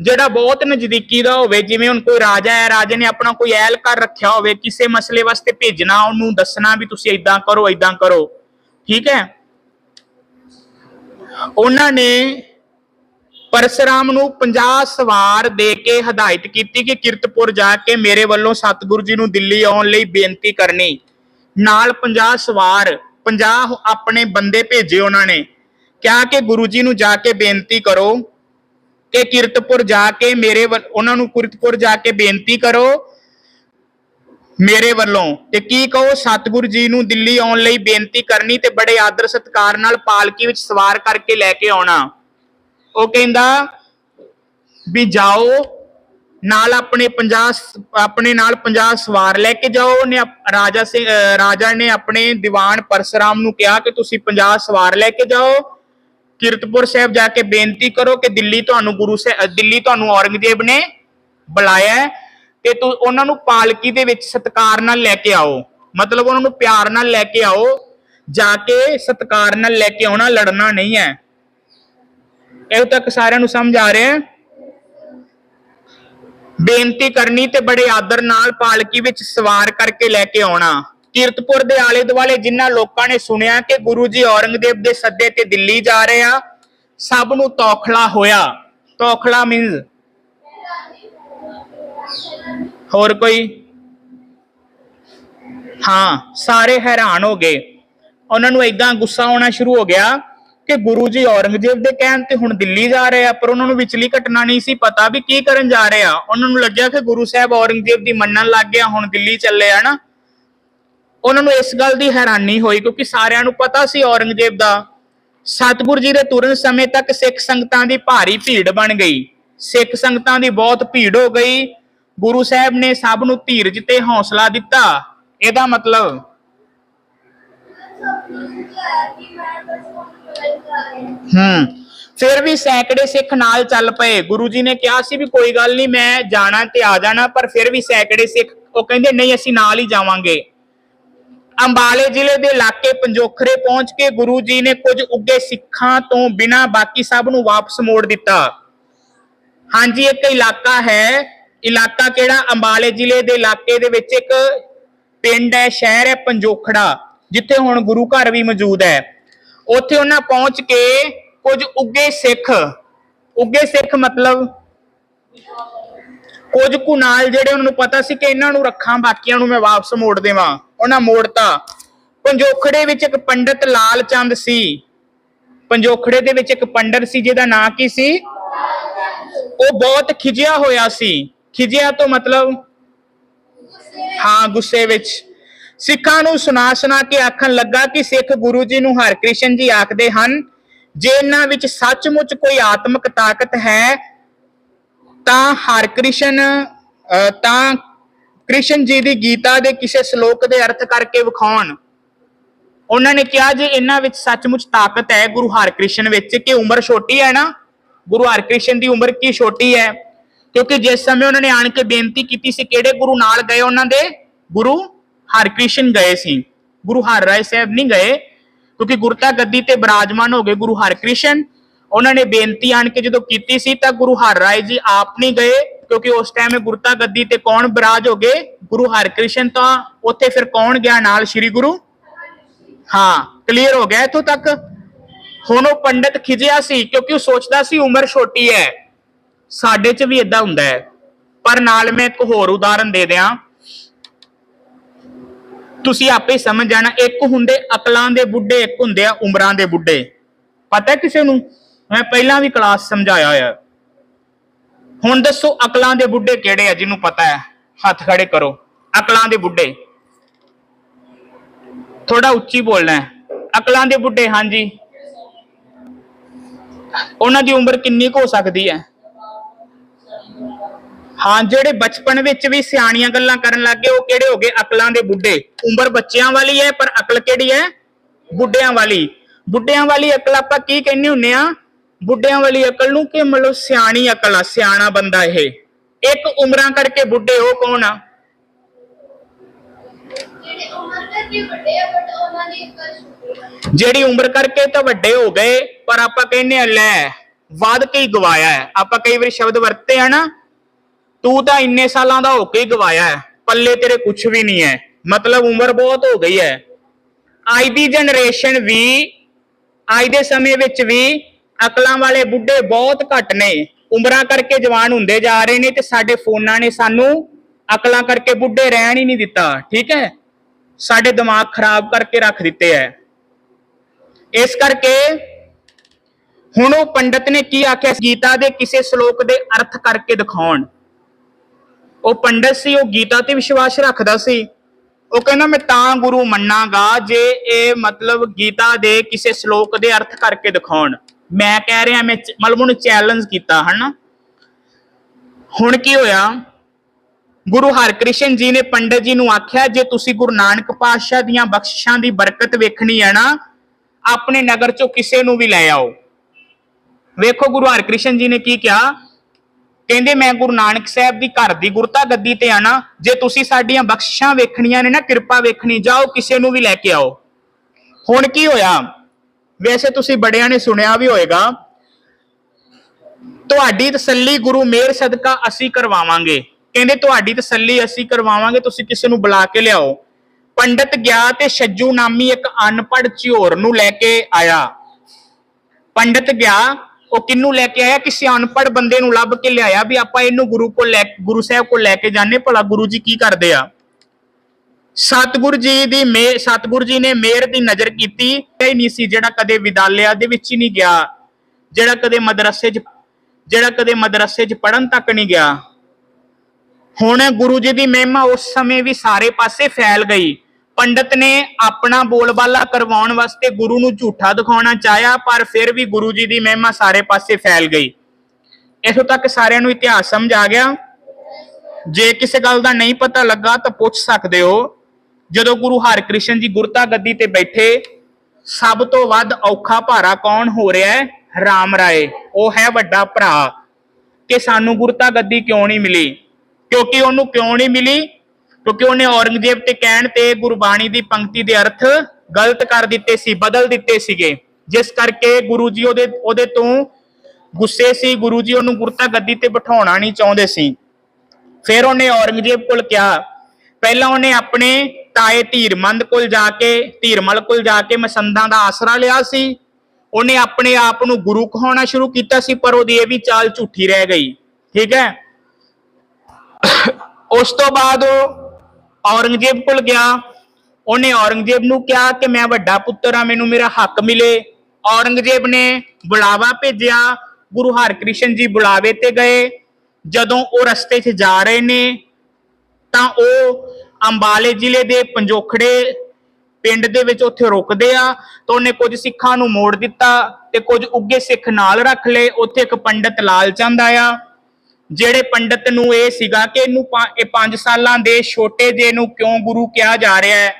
ਜਿਹੜਾ ਬਹੁਤ ਨਜ਼ਦੀਕੀ ਦਾ ਹੋਵੇ, ਜਿਵੇਂ ਹੁਣ ਕੋਈ ਰਾਜਾ ਹੈ, ਰਾਜੇ ਨੇ ਆਪਣਾ ਕੋਈ ਐਲਕਾਰ ਰੱਖਿਆ ਹੋਵੇ, ਕਿਸੇ ਮਸਲੇ ਵਾਸਤੇ ਭੇਜਣਾ, ਉਹਨੂੰ ਦੱਸਣਾ ਵੀ ਤੁਸੀਂ ਇਦਾਂ ਕਰੋ ਇਦਾਂ ਕਰੋ, ਠੀਕ ਹੈ? ਉਹਨਾਂ ਨੇ ਪਰਸਰਾਮ ਨੂੰ 50 ਸਵਾਰ ਦੇ ਕੇ ਹਦਾਇਤ ਕੀਤੀ ਕਿ ਕਿਰਤਪੁਰ ਜਾ ਕੇ ਮੇਰੇ ਵੱਲੋਂ ਸਤਿਗੁਰੂ ਜੀ ਨੂੰ ਦਿੱਲੀ ਆਉਣ ਲਈ ਬੇਨਤੀ ਕਰਨੀ। ਨਾਲ 50 ਸਵਾਰ 50 ਆਪਣੇ ਬੰਦੇ ਭੇਜੇ ਉਹਨਾਂ ਨੇ। ਕਿਹਾ ਕਿ ਗੁਰੂ ਜੀ ਨੂੰ ਜਾ ਕੇ ਬੇਨਤੀ ਕਰੋ ਕਿ ਕਿਰਤਪੁਰ ਜਾ ਕੇ ਮੇਰੇ ਵੱਲ- ਉਹਨਾਂ ਨੂੰ ਕਿਰਤਪੁਰ ਜਾ ਕੇ ਬੇਨਤੀ ਕਰੋ ਮੇਰੇ ਵੱਲੋਂ। ਤੇ ਕੀ ਕਹੋ, ਸਤਿਗੁਰੂ ਜੀ ਨੂੰ ਦਿੱਲੀ ਆਉਣ ਲਈ ਬੇਨਤੀ ਕਰਨੀ ਤੇ ਬੜੇ ਆਦਰ ਸਤਿਕਾਰ ਨਾਲ ਪਾਲਕੀ ਵਿੱਚ ਸਵਾਰ ਕਰਕੇ ਲੈ ਕੇ ਆਉਣਾ। ਉਹ ਕਹਿੰਦਾ ਵੀ ਜਾਓ, ਨਾਲ ਆਪਣੇ 50 ਆਪਣੇ ਨਾਲ 50 ਸਵਾਰ ਲੈ ਕੇ ਜਾਓ। ਉਹਨੇ ਰਾਜਾ ਸਿੰਘ ਰਾਜਾ ਨੇ ਆਪਣੇ ਦੀਵਾਨ ਪਰਸਰਾਮ ਨੂੰ ਕਿਹਾ ਕਿ ਤੁਸੀਂ 50 ਸਵਾਰ ਲੈ ਕੇ ਜਾਓ। ਕਿਰਤਪੁਰ ਸਾਹਿਬ ਜਾ ਕੇ ਬੇਨਤੀ ਕਰੋ ਕਿ ਦਿੱਲੀ ਤੁਹਾਨੂੰ ਗੁਰੂ ਸਾਹਿਬ ਦਿੱਲੀ ਤੁਹਾਨੂੰ ਔਰੰਗਜ਼ੇਬ ਨੇ ਬੁਲਾਇਆ ਤੇ ਤੂੰ, ਉਹਨਾਂ ਨੂੰ ਪਾਲਕੀ ਦੇ ਵਿੱਚ ਸਤਕਾਰ ਨਾਲ ਲੈ ਕੇ ਆਓ। ਮਤਲਬ ਉਹਨਾਂ ਨੂੰ ਪਿਆਰ ਨਾਲ ਲੈ ਕੇ ਆਓ, ਜਾ ਕੇ ਸਤਕਾਰ ਨਾਲ ਲੈ ਕੇ ਆਉਣਾ ਲੜਨਾ ਨਹੀਂ ਹੈ। ਇਹ ਤੱਕ ਸਾਰਿਆਂ ਨੂੰ ਸਮਝ ਆ ਰਿਹਾ ਹੈ? ਬੇਨਤੀ ਕਰਨੀ ਤੇ ਬੜੇ ਆਦਰ ਨਾਲ ਪਾਲਕੀ ਵਿੱਚ ਸਵਾਰ ਕਰਕੇ ਲੈ ਕੇ ਆਉਣਾ। ਕੀਰਤਪੁਰ ਦੇ ਆਲੇ ਦੁਆਲੇ ਜਿਨ੍ਹਾਂ ਲੋਕਾਂ ਨੇ ਸੁਣਿਆ ਕਿ ਗੁਰੂ ਜੀ ਔਰੰਗਜ਼ੇਬ ਦੇ ਸੱਦੇ ਤੇ ਦਿੱਲੀ ਜਾ ਰਹੇ ਆ, ਸਭ ਨੂੰ ਤੌਖਲਾ ਹੋਇਆ। ਤੌਖਲਾ ਮੀਨਸ ਹੋਰ ਕੋਈ? ਹਾਂ, ਸਾਰੇ ਹੈਰਾਨ ਹੋ ਗਏ। ਉਹਨਾਂ ਨੂੰ ਇਦਾਂ ਗੁੱਸਾ ਆਉਣਾ ਸ਼ੁਰੂ ਹੋ ਗਿਆ ਕਿ ਗੁਰੂ ਜੀ ਔਰੰਗਜ਼ੇਬ ਦੇ ਕਹਿਣ ਤੇ ਹੁਣ ਦਿੱਲੀ ਜਾ ਰਹੇ ਆ, ਪਰ ਉਹਨਾਂ ਨੂੰ ਵਿਚਲੀ ਘਟਨਾ ਨਹੀਂ ਸੀ ਪਤਾ ਵੀ ਕੀ ਕਰਨ ਜਾ ਰਹੇ ਆ। ਉਹਨਾਂ ਨੂੰ ਲੱਗਿਆ ਕਿ ਗੁਰੂ ਸਾਹਿਬ ਔਰੰਗਜ਼ੇਬ ਦੀ ਮੰਨਣ ਲੱਗ ਗਿਆ, ਹੁਣ ਦਿੱਲੀ ਚੱਲੇ ਆ ਨਾ। ਉਹਨਾਂ ਨੂੰ ਇਸ ਗੱਲ ਦੀ ਹੈਰਾਨੀ ਹੋਈ ਕਿਉਂਕਿ ਸਾਰਿਆਂ ਨੂੰ ਪਤਾ ਸੀ ਔਰੰਗਜ਼ੇਬ ਦਾ, ਸਤਿਗੁਰੂ ਜੀ ਦੇ ਤੁਰਨ ਸਮੇਂ ਤੱਕ ਸਿੱਖ ਸੰਗਤਾਂ ਦੀ ਭਾਰੀ ਭੀੜ ਬਣ ਗਈ। ਸਿੱਖ ਸੰਗਤਾਂ ਦੀ ਬਹੁਤ ਭੀੜ ਹੋ ਗਈ। ਗੁਰੂ ਸਾਹਿਬ ਨੇ ਸਭ ਨੂੰ ਧੀਰਜ ਤੇ ਹੌਸਲਾ ਦਿੱਤਾ। ਇਹਦਾ ਮਤਲਬ ਹੂੰ, ਫਿਰ ਵੀ ਸੈਂਕੜੇ ਸਿੱਖ ਨਾਲ ਚੱਲ ਪਏ। ਗੁਰੂ ਜੀ ਨੇ ਕਿਹਾ ਸੀ ਵੀ ਕੋਈ ਗੱਲ ਨਹੀਂ, ਮੈਂ ਜਾਣਾ ਤੇ ਆ ਜਾਣਾ, ਪਰ ਫਿਰ ਵੀ ਸੈਂਕੜੇ ਸਿੱਖ, ਉਹ ਕਹਿੰਦੇ, ਨਹੀਂ, ਅਸੀਂ ਨਾਲ ਹੀ ਜਾਵਾਂਗੇ। ਅੰਬਾਲੇ ਜ਼ਿਲ੍ਹੇ ਦੇ ਇਲਾਕੇ ਪੰਜੋਖਰੇ ਪਹੁੰਚ ਕੇ ਗੁਰੂ ਜੀ ਨੇ ਕੁਝ ਉੱਗੇ ਸਿੱਖਾਂ ਤੋਂ ਬਿਨਾਂ ਬਾਕੀ ਸਭ ਨੂੰ ਵਾਪਸ ਮੋੜ ਦਿੱਤਾ। ਹਾਂਜੀ, ਇੱਕ ਇਲਾਕਾ ਹੈ। ਇਲਾਕਾ ਕਿਹੜਾ? ਅੰਬਾਲੇ ਜ਼ਿਲ੍ਹੇ ਦੇ ਇਲਾਕੇ ਦੇ ਵਿੱਚ ਇੱਕ ਪਿੰਡ ਹੈ, ਸ਼ਹਿਰ ਹੈ ਪੰਜੋਖੜਾ, ਜਿੱਥੇ ਹੁਣ ਗੁਰੂ ਘਰ ਵੀ ਮੌਜੂਦ ਹੈ। ਉੱਥੇ ਉਹਨਾਂ ਪਹੁੰਚ ਕੇ ਕੁਝ ਉੱਗੇ ਸਿੱਖ ਉੱਗੇ ਸਿੱਖ ਮਤਲਬ ਕੁਝ ਕੁ ਨਾਲ ਜਿਹੜੇ ਉਹਨਾਂ ਨੂੰ ਪਤਾ ਸੀ ਕਿ ਇਹਨਾਂ ਨੂੰ ਰੱਖਾਂ, ਬਾਕੀਆਂ ਨੂੰ ਮੈਂ ਵਾਪਸ ਮੋੜ ਦੇਵਾਂ। ਉਹਨਾਂ ਮੋੜਤਾ। ਪੰਜੋਖੜੇ ਵਿੱਚ ਇੱਕ ਪੰਡਤ ਲਾਲ ਚੰਦ ਸੀ। ਪੰਜੋਖੜੇ ਦੇ ਵਿੱਚ ਇੱਕ ਪੰਡਤ ਸੀ ਜਿਹਦਾ ਨਾਂ ਕੀ ਸੀ? ਉਹ ਬਹੁਤ ਖਿਜਿਆ ਹੋਇਆ ਸੀ। ਖਿਜਿਆ ਤੋਂ ਮਤਲਬ ਹਾਂ ਗੁੱਸੇ ਵਿੱਚ। ਸਿੱਖਾਂ ਨੂੰ ਸੁਣਾ ਸੁਣਾ ਕੇ ਆਖਣ ਲੱਗਾ ਕਿ ਸਿੱਖ ਗੁਰੂ ਜੀ ਨੂੰ ਹਰਕ੍ਰਿਸ਼ਨ ਜੀ ਆਖਦੇ ਹਨ ਜੇ ਇਹਨਾਂ ਵਿੱਚ ਸੱਚਮੁੱਚ ਕੋਈ ਆਤਮਿਕ ਤਾਕਤ ਹੈ ਤਾਂ ਹਰਕ੍ਰਿਸ਼ਨ ਅਹ, ਤਾਂ ਕ੍ਰਿਸ਼ਨ ਜੀ ਦੀ ਗੀਤਾ ਦੇ ਕਿਸੇ ਸ਼ਲੋਕ ਦੇ ਅਰਥ ਕਰਕੇ ਵਿਖਾਉਣ। ਉਹਨਾਂ ਨੇ ਕਿਹਾ ਜੇ, ਇਹਨਾਂ ਵਿੱਚ ਸੱਚਮੁੱਚ ਤਾਕਤ ਹੈ ਗੁਰੂ ਹਰਕ੍ਰਿਸ਼ਨ ਵਿੱਚ ਕਿ ਉਮਰ ਛੋਟੀ ਹੈ ਨਾ? ਗੁਰੂ ਹਰਕ੍ਰਿਸ਼ਨ ਦੀ ਉਮਰ ਕੀ ਛੋਟੀ ਹੈ? ਕਿਉਂਕਿ ਜਿਸ ਸਮੇਂ ਉਹਨਾਂ ਨੇ ਆਣ ਕੇ ਬੇਨਤੀ ਕੀਤੀ ਸੀ, ਕਿਹੜੇ ਗੁਰੂ ਨਾਲ ਗਏ ਉਹਨਾਂ ਦੇ? ਗੁਰੂ ਹਰਕ੍ਰਿਸ਼ਨ ਗਏ ਸੀ। ਗੁਰੂ ਹਰ ਰਾਏ ਸਾਹਿਬ ਨਹੀਂ ਗਏ, ਕਿਉਂਕਿ ਗੁਰਤਾ ਗੱਦੀ ਤੇ ਬਿਰਾਜਮਾਨ ਹੋ ਗਏ ਗੁਰੂ ਹਰਕ੍ਰਿਸ਼ਨ। ਉਹਨਾਂ ਨੇ ਬੇਨਤੀ ਆਣ ਕੇ ਜਦੋਂ ਕੀਤੀ ਸੀ ਤਾਂ ਗੁਰੂ ਹਰ ਰਾਏ ਜੀ ਆਪ ਨਹੀਂ ਗਏ। ਕਿਉਂਕਿ ਉਸ ਟਾਈਮ ਗੁਰਤਾ ਗੱਦੀ ਤੇ ਕੌਣ ਬਰਾਜ ਹੋ ਗਏ? ਗੁਰੂ ਹਰਕ੍ਰਿਸ਼ਨ ਤਾਂ ਉੱਥੇ ਫਿਰ ਕੌਣ ਗਿਆ ਨਾਲ? ਸ੍ਰੀ ਗੁਰੂ? ਹਾਂ ਕਲੀਅਰ ਹੋ ਗਿਆ ਇੱਥੋਂ ਤੱਕ। ਹੁਣ ਉਹ ਪੰਡਤ ਖਿਜਿਆ ਸੀ, ਕਿਉਂਕਿ ਉਹ ਸੋਚਦਾ ਸੀ ਉਮਰ ਛੋਟੀ ਹੈ। ਸਾਡੇ 'ਚ ਵੀ ਇਦਾਂ ਹੁੰਦਾ ਹੈ। ਪਰ ਨਾਲ ਮੈਂ ਇੱਕ ਹੋਰ ਉਦਾਹਰਨ ਦੇ ਦਿਆਂ। ਤੁਸੀਂ ਆਪੇ ਸਮਝ ਜਾਣਾ, ਇੱਕ ਹੁੰਦੇ ਅਕਲਾਂ ਦੇ ਬੁੱਢੇ, ਇੱਕ ਹੁੰਦੇ ਆ ਉਮਰਾਂ ਦੇ ਬੁੱਢੇ। ਪਤਾ ਕਿਸੇ ਨੂੰ? ਮੈਂ ਪਹਿਲਾਂ ਵੀ ਕਲਾਸ ਸਮਝਾਇਆ ਹੋਇਆ। ਹੁਣ ਦੱਸੋ ਅਕਲਾਂ ਦੇ ਬੁੱਢੇ ਕਿਹੜੇ ਆ ਜਿਹਨੂੰ ਪਤਾ ਹੈ? ਹੱਥ ਖੜੇ ਕਰੋ। ਅਕਲਾਂ ਦੇ ਬੁੱਢੇ। ਥੋੜਾ ਉੱਚੀ ਬੋਲਣਾ ਹੈ। ਅਕਲਾਂ ਦੇ ਬੁੱਢੇ, ਹਾਂਜੀ। ਉਹਨਾਂ ਦੀ ਉਮਰ ਕਿੰਨੀ ਕੁ ਹੋ ਸਕਦੀ ਹੈ? ਹਾਂ, ਜਿਹੜੇ ਬਚਪਨ ਵਿੱਚ ਵੀ ਸਿਆਣੀਆਂ ਗੱਲਾਂ ਕਰਨ ਲੱਗ ਗਏ, ਉਹ ਕਿਹੜੇ ਹੋ ਗਏ? ਅਕਲਾਂ ਦੇ ਬੁੱਢੇ। ਉਮਰ ਬੱਚਿਆਂ ਵਾਲੀ ਹੈ, ਪਰ ਅਕਲ ਕਿਹੜੀ ਹੈ? ਬੁੱਢਿਆਂ ਵਾਲੀ। ਬੁੱਢਿਆਂ ਵਾਲੀ ਅਕਲ ਆਪਾਂ ਕੀ ਕਹਿੰਦੇ ਹੁੰਨੇ ਆ ਬੁੱਢਿਆਂ ਵਾਲੀ ਅਕਲ ਨੂੰ ਕਿ ਮਤਲਬ ਸਿਆਣੀ ਅਕਲ ਆ ਸਿਆਣਾ ਬੰਦਾ ਇਹ। ਇੱਕ ਉਮਰਾਂ ਕਰਕੇ ਬੁੱਢੇ ਉਹ ਕੌਣ ਆ? ਜਿਹੜੇ ਉਮਰ ਕਰਕੇ ਤਾਂ ਵੱਡੇ ਹੋ ਗਏ ਪਰ ਆਪਾਂ ਕਹਿੰਦੇ ਆ ਲੈ ਵੱਧ ਕੇ ਹੀ ਗਵਾਇਆ ਹੈ। ਆਪਾਂ ਕਈ ਵਾਰੀ ਸ਼ਬਦ ਵਰਤਦੇ ਆ ਨਾ ਤੂੰ ਤਾਂ ਇੰਨੇ ਸਾਲਾਂ ਦਾ ਹੋ ਕੇ ਹੀ ਗਵਾਇਆ ਹੈ ਪੱਲੇ ਤੇਰੇ ਕੁਝ ਵੀ ਨਹੀਂ ਹੈ। ਮਤਲਬ ਉਮਰ ਬਹੁਤ ਹੋ ਗਈ ਹੈ। ਅੱਜ ਦੀ ਜਨਰੇਸ਼ਨ ਵੀ ਅੱਜ ਦੇ ਸਮੇਂ ਵਿੱਚ ਵੀ ਅਕਲਾਂ ਵਾਲੇ ਬੁੱਢੇ ਬਹੁਤ ਘੱਟ ਨੇ। ਉਮਰਾਂ ਕਰਕੇ ਜਵਾਨ ਹੁੰਦੇ ਜਾ ਰਹੇ ਨੇ ਤੇ ਸਾਡੇ ਫੋਨਾਂ ਨੇ ਸਾਨੂੰ ਅਕਲਾਂ ਕਰਕੇ ਬੁੱਢੇ ਰਹਿਣ ਹੀ ਨਹੀਂ ਦਿੱਤਾ, ਠੀਕ ਹੈ? ਸਾਡੇ ਦਿਮਾਗ ਖਰਾਬ ਕਰਕੇ ਰੱਖ ਦਿੱਤੇ ਹੈ ਇਸ ਕਰਕੇ ਹੁਣ ਉਹ ਪੰਡਤ ਨੇ ਕੀ ਆਖਿਆ? ਗੀਤਾ ਦੇ ਕਿਸੇ ਸ਼ਲੋਕ ਦੇ ਅਰਥ ਕਰਕੇ ਦਿਖਾਉਣ। ਉਹ ਪੰਡਤ ਸੀ, ਉਹ ਗੀਤਾ ਤੇ ਵਿਸ਼ਵਾਸ ਰੱਖਦਾ ਸੀ। ਉਹ ਕਹਿੰਦਾ, ਮੈਂ ਤਾਂ ਗੁਰੂ ਮੰਨਾਂਗਾ ਜੇ ਇਹ ਮਤਲਬ ਗੀਤਾ ਦੇ ਕਿਸੇ ਸ਼ਲੋਕ ਦੇ ਅਰਥ ਕਰਕੇ ਦਿਖਾਉਣ। ਮੈਂ ਕਹਿ ਰਿਹਾ, ਮੈਂ ਮਤਲਬ ਉਹਨੂੰ ਚੈਲੰਜ ਕੀਤਾ, ਹਨਾ? ਹੁਣ ਕੀ ਹੋਇਆ? ਗੁਰੂ ਹਰਕ੍ਰਿਸ਼ਨ ਜੀ ਨੇ ਪੰਡਤ ਜੀ ਨੂੰ ਆਖਿਆ, ਜੇ ਤੁਸੀਂ ਗੁਰੂ ਨਾਨਕ ਪਾਤਸ਼ਾਹ ਦੀਆਂ ਬਖਸ਼ਿਸ਼ਾਂ ਦੀ ਬਰਕਤ ਵੇਖਣੀ ਹੈ ਨਾ, ਆਪਣੇ ਨਗਰ ਚੋਂ ਕਿਸੇ ਨੂੰ ਵੀ ਲੈ ਆਓ। ਵੇਖੋ, ਗੁਰੂ ਹਰਕ੍ਰਿਸ਼ਨ ਜੀ ਨੇ ਕੀ ਕਿਹਾ? ਕਹਿੰਦੇ, ਮੈਂ ਗੁਰੂ ਨਾਨਕ ਸਾਹਿਬ ਦੀ ਘਰ ਦੀ ਗੁਰਤਾ ਗੱਦੀ ਤੇ ਆਣਾ ਜੇ ਤੁਸੀਂ ਸਾਡੀਆਂ ਬਖਸ਼ਿਸ਼ਾਂ ਵੇਖਣੀਆਂ ਨੇ ਨਾ, ਕਿਰਪਾ ਵੇਖਣੀ, ਜਾਓ, ਕਿਸੇ ਨੂੰ ਵੀ ਲੈ ਕੇ ਆਓ। ਹੁਣ ਕੀ ਹੋਇਆ? ਵੈਸੇ ਤੁਸੀਂ ਬੜਿਆਂ ਨੇ ਸੁਣਿਆ ਵੀ ਹੋਏਗਾ, ਤੁਹਾਡੀ ਤਸੱਲੀ ਗੁਰੂ ਮੇਰ ਸਦਕਾ ਅਸੀਂ ਕਰਵਾਵਾਂਗੇ। ਕਹਿੰਦੇ ਤੁਹਾਡੀ ਤਸੱਲੀ ਅਸੀਂ ਕਰਵਾਵਾਂਗੇ, ਤੁਸੀਂ ਕਿਸੇ ਨੂੰ ਬੁਲਾ ਕੇ ਲਿਆਓ। ਪੰਡਤ ਗਿਆ ਤੇ ਛੱਜੂ ਨਾਮੀ ਇੱਕ ਅਨਪੜ੍ਹ ਝਿਓਰ ਨੂੰ ਲੈ ਕੇ ਆਇਆ। ਪੰਡਤ ਗਿਆ, ਉਹ ਕਿੰਨੂੰ ਲੈ ਕੇ ਆਇਆ? ਕਿਸੇ ਅਨਪੜ੍ਹ ਬੰਦੇ ਨੂੰ ਲੱਭ ਕੇ ਲਿਆਇਆ ਵੀ ਆਪਾਂ ਇਹਨੂੰ ਗੁਰੂ ਕੋਲ ਲੈ, ਗੁਰੂ ਸਾਹਿਬ ਕੋਲ ਲੈ ਕੇ ਜਾਣੇ ਭਲਾ ਗੁਰੂ ਜੀ ਕੀ ਕਰਦੇ ਆ? ਸਤਿਗੁਰੂ ਜੀ ਦੀ ਮੇ, ਸਤਿਗੁਰੂ ਜੀ ਨੇ ਮਿਹਰ ਦੀ ਨਜ਼ਰ ਕੀਤੀ। ਕਈ ਨਹੀਂ ਸੀ ਜਿਹੜਾ ਕਦੇ ਵਿਦਾਲਿਆ ਦੇ ਵਿੱਚ ਹੀ ਨਹੀਂ ਗਿਆ, ਜਿਹੜਾ ਕਦੇ ਮਦਰਸੇ 'ਚ, ਜਿਹੜਾ ਕਦੇ ਮਦਰਸੇ 'ਚ ਪੜਨ ਤੱਕ ਨਹੀਂ ਗਿਆ। ਹੁਣ ਗੁਰੂ ਜੀ ਦੀ ਮਹਿਮਾ ਉਸ ਸਮੇਂ ਵੀ ਸਾਰੇ ਪਾਸੇ ਫੈਲ ਗਈ। ਪੰਡਤ ਨੇ ਆਪਣਾ ਬੋਲਬਾਲਾ ਕਰਵਾਉਣ ਵਾਸਤੇ ਗੁਰੂ ਨੂੰ ਝੂਠਾ ਦਿਖਾਉਣਾ ਚਾਹਿਆ, ਪਰ ਫਿਰ ਵੀ ਗੁਰੂ ਜੀ ਦੀ ਮਹਿਮਾ ਸਾਰੇ ਪਾਸੇ ਫੈਲ ਗਈ। ਇਥੋਂ ਤੱਕ ਸਾਰਿਆਂ ਨੂੰ ਇਤਿਹਾਸ ਸਮਝ ਆ ਗਿਆ। ਜੇ ਕਿਸੇ ਗੱਲ ਦਾ ਨਹੀਂ ਪਤਾ ਲੱਗਾ ਤਾਂ ਪੁੱਛ ਸਕਦੇ ਹੋ। ਜਦੋਂ ਗੁਰੂ ਹਰਿਕ੍ਰਿਸ਼ਨ ਜੀ ਗੁਰਤਾ ਗੱਦੀ ਤੇ ਬੈਠੇ, ਸਭ ਤੋਂ ਵੱਧ ਔਖਾ ਭਾਰਾ ਕੌਣ ਹੋ ਰਿਹਾ ਹੈ? ਰਾਮ ਰਾਏ। ਉਹ ਹੈ ਵੱਡਾ ਭਰਾ। ਕਿ ਸਾਨੂੰ ਗੁਰਤਾ ਗੱਦੀ ਕਿਉਂ ਨਹੀਂ ਮਿਲੀ? ਕਿਉਂਕਿ ਉਹਨੂੰ ਕਿਉਂ ਨਹੀਂ ਮਿਲੀ? ਕਿਉਂਕਿ ਉਹਨੇ ਔਰੰਗਜ਼ੇਬ ਤੇ ਕਹਿਣ ਤੇ ਗੁਰਬਾਣੀ ਦੀ ਪੰਕਤੀ ਦੇ ਅਰਥ ਗਲਤ ਕਰ ਦਿੱਤੇ ਸੀ, ਬਦਲ ਦਿੱਤੇ ਸੀਗੇ। ਜਿਸ ਕਰਕੇ ਗੁਰੂ ਜੀ ਉਹਦੇ ਉਹਦੇ ਤੋਂ ਗੁੱਸੇ ਸੀ, ਗੁਰੂ ਜੀ ਉਹਨੂੰ ਗੁਰਤਾ ਗੱਦੀ ਤੇ ਬਿਠਾਉਣਾ ਨਹੀਂ ਚਾਹੁੰਦੇ ਸੀ। ਫਿਰ ਉਹਨੇ ਔਰੰਗਜ਼ੇਬ ਕੋਲ ਕਿਹਾ, ਪਹਿਲਾਂ ਉਹਨੇ ਆਪਣੇ ਤਾਏ ਧੀਰਮੰਦ ਕੋਲ ਜਾ ਕੇ, ਧੀਰਮਲ ਕੋਲ ਜਾ ਕੇ ਮਸੰਦਾਂ ਦਾ ਆਸਰਾ ਲਿਆ ਸੀ। ਉਹਨੇ ਆਪਣੇ ਆਪ ਨੂੰ ਗੁਰੂ ਕਹਾਉਣਾ ਸ਼ੁਰੂ ਕੀਤਾ ਸੀ, ਪਰ ਉਹਦੀ ਇਹ ਵੀ ਚਾਲ ਝੂਠੀ ਰਹਿ ਗਈ। ਠੀਕ ਹੈ? ਉਸ ਤੋਂ ਬਾਅਦ ਉਹ ਔਰੰਗਜ਼ੇਬ ਕੋਲ ਗਿਆ। ਉਹਨੇ ਔਰੰਗਜ਼ੇਬ ਨੂੰ ਕਿਹਾ ਕਿ ਮੈਂ ਵੱਡਾ ਪੁੱਤਰ ਆ ਮੈਨੂੰ ਮੇਰਾ ਹੱਕ ਮਿਲੇ। ਔਰੰਗਜ਼ੇਬ ਨੇ ਬੁਲਾਵਾ ਭੇਜਿਆ। ਗੁਰੂ ਹਰਕ੍ਰਿਸ਼ਨ ਜੀ ਬੁਲਾਵੇ ਤੇ ਗਏ। ਜਦੋਂ ਉਹ ਰਸਤੇ 'ਚ ਜਾ ਰਹੇ ਨੇ, ਤਾਂ ਉਹ ਅੰਬਾਲੇ ਜ਼ਿਲ੍ਹੇ ਦੇ ਪੰਜੋਖੜੇ ਪਿੰਡ ਦੇ ਵਿੱਚ ਉੱਥੇ ਰੁਕਦੇ ਆ ਤਾਂ ਉਹਨੇ ਕੁਝ ਸਿੱਖਾਂ ਨੂੰ ਮੋੜ ਦਿੱਤਾ ਤੇ ਕੁਝ ਉੱਗੇ ਸਿੱਖ ਨਾਲ ਰੱਖ ਲਏ। ਉੱਥੇ ਇੱਕ ਪੰਡਤ ਲਾਲ ਚੰਦ ਆਇਆ, ਜਿਹੜੇ ਪੰਡਤ ਨੂੰ ਇਹ ਸੀਗਾ ਕਿ ਇਹਨੂੰ ਇਹ 5 ਸਾਲਾਂ ਦੇ ਛੋਟੇ ਜਿਹੇ ਨੂੰ ਕਿਉਂ ਗੁਰੂ ਕਿਹਾ ਜਾ ਰਿਹਾ ਹੈ?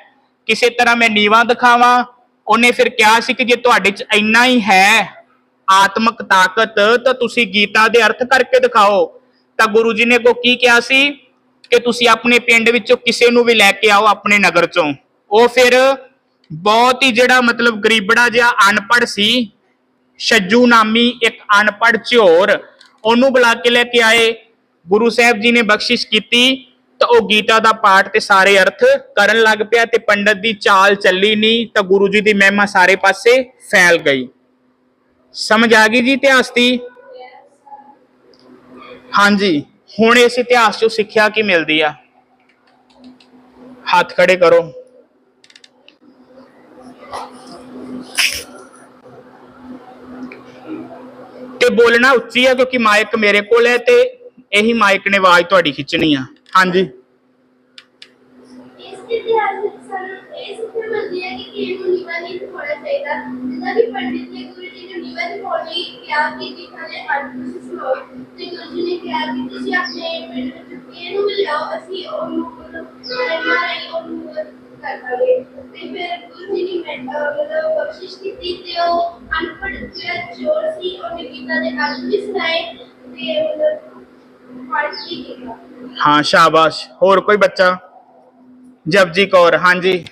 ਕਿਸੇ ਤਰ੍ਹਾਂ ਮੈਂ ਨੀਵਾ ਦਿਖਾਵਾਂ? ਉਹਨੇ ਫਿਰ ਕਿਹਾ ਸੀ ਕਿ ਜੇ ਤੁਹਾਡੇ 'ਚ ਇੰਨਾ ਹੀ ਹੈ ਆਤਮਿਕ ਤਾਕਤ, ਤਾਂ ਤੁਸੀਂ ਗੀਤਾ ਦੇ ਅਰਥ ਕਰਕੇ ਦਿਖਾਓ। ਤਾਂ ਗੁਰੂ ਜੀ ਨੇ ਕੋ ਕੀ ਕਿਹਾ ਸੀ? ਕਿ ਤੁਸੀਂ ਆਪਣੇ ਪਿੰਡ ਵਿੱਚੋਂ ਕਿਸੇ ਨੂੰ ਵੀ ਲੈ ਕੇ ਆਓ ਆਪਣੇ ਨਗਰ ਚੋਂ। ਉਹ ਫਿਰ ਬਹੁਤ ਹੀ ਜਿਹੜਾ ਮਤਲਬ ਗਰੀਬੜਾ ਜਿਹਾ ਅਨਪੜ੍ਹ ਸੀ। ਛੱਜੂ ਨਾਮੀ ਇੱਕ ਅਨਪੜ੍ਹ ਝਿਓਰ ਉਹਨੂੰ ਬੁਲਾ ਕੇ ਲੈ ਕੇ ਆਏ। ਗੁਰੂ ਸਾਹਿਬ ਜੀ ਨੇ ਬਖਸ਼ਿਸ਼ ਕੀਤੀ ਤਾਂ ਉਹ ਗੀਤਾ ਦਾ ਪਾਠ ਤੇ ਸਾਰੇ ਅਰਥ ਕਰਨ ਲੱਗ ਪਿਆ ਤੇ ਪੰਡਤ ਦੀ ਚਾਲ ਚੱਲੀ ਨਹੀਂ ਤਾਂ ਗੁਰੂ ਜੀ ਦੀ ਮਹਿਮਾ ਸਾਰੇ ਪਾਸੇ ਫੈਲ ਗਈ। ਸਮਝ ਆ ਗਈ ਜੀ ਇਤਿਹਾਸ ਦੀ? ਹਾਂਜੀ। ਹੁਣ ਇਸ ਇਤਿਹਾਸ ਚੋਂ ਸਿੱਖਿਆ ਕੀ ਮਿਲਦੀ ਆ? ਹੱਥ ਖੜੇ ਕਰੋ। ਤੇ ਬੋਲਣਾ ਉੱਚੀ ਆ ਕਿਉਂਕਿ ਮਾਈਕ ਮੇਰੇ ਕੋਲ ਹੈ ਤੇ ਇਹੀ ਮਾਈਕ ਨੇ ਆਵਾਜ਼ ਤੁਹਾਡੀ ਖਿੱਚਣੀ ਆ। ਹਾਂਜੀ। ਇਸ ਇਤਿਹਾਸ ਮਿਲਦੀ ਹੈ ਕਿ ਕਿਸੇ ਨੂੰ ਨਹੀਂ ਦਿਖਾਉਣਾ ਚਾਹੀਦਾ। ਜਿੱਦਾਂ ਕਿ ਪੰਡਿਤ ਨੇ ਗੁਰੂ ਜੀ ਨੂੰ ਨੀਵਾਂ ਕਿਹਾ ਕਿ ਜਿੱਥਾਂ ਦੇ ਹੱਥ ਤੇ ਗੁਰੂ ਨੇ ਕਿਹਾ ਕਿ ਤੁਸੀਂ ਆਪਣੇ ਪਿੰਡ ਵਿੱਚ ਇਹਨੂੰ ਵੀ ਲਿਆਓ, ਅਸੀਂ ਉਹਨੂੰ ਮਹਿਮਾ ਰਾਹੀਂ ਉਹਨੂੰ ਕਰ ਤੇ ਫਿਰ ਗੁਰੂ ਜੀ ਨੇ ਮੈਂ ਬਖਸ਼ਿਸ਼ ਕੀਤੀ ਤੇ ਉਹ ਅਨਪੜ੍ਹ ਜਿਹੜਾ ਚੋਰ ਸੀ, ਉਹਨੇ ਗੀਤਾ ਦੇ ਅਰਥ ਵੀ ਸੁਣਾਏ ਤੇ ਮਤਲਬ ਪੜ੍ਹ ਕੇ ਕੀਤਾ ਹਾਂ, ਸ਼ਾਬਾਸ਼। ਹੋਰ ਕੋਈ ਬੱਚਾ? ਜਪਜੀ ਕੌਰ, ਹਾਂਜੀ।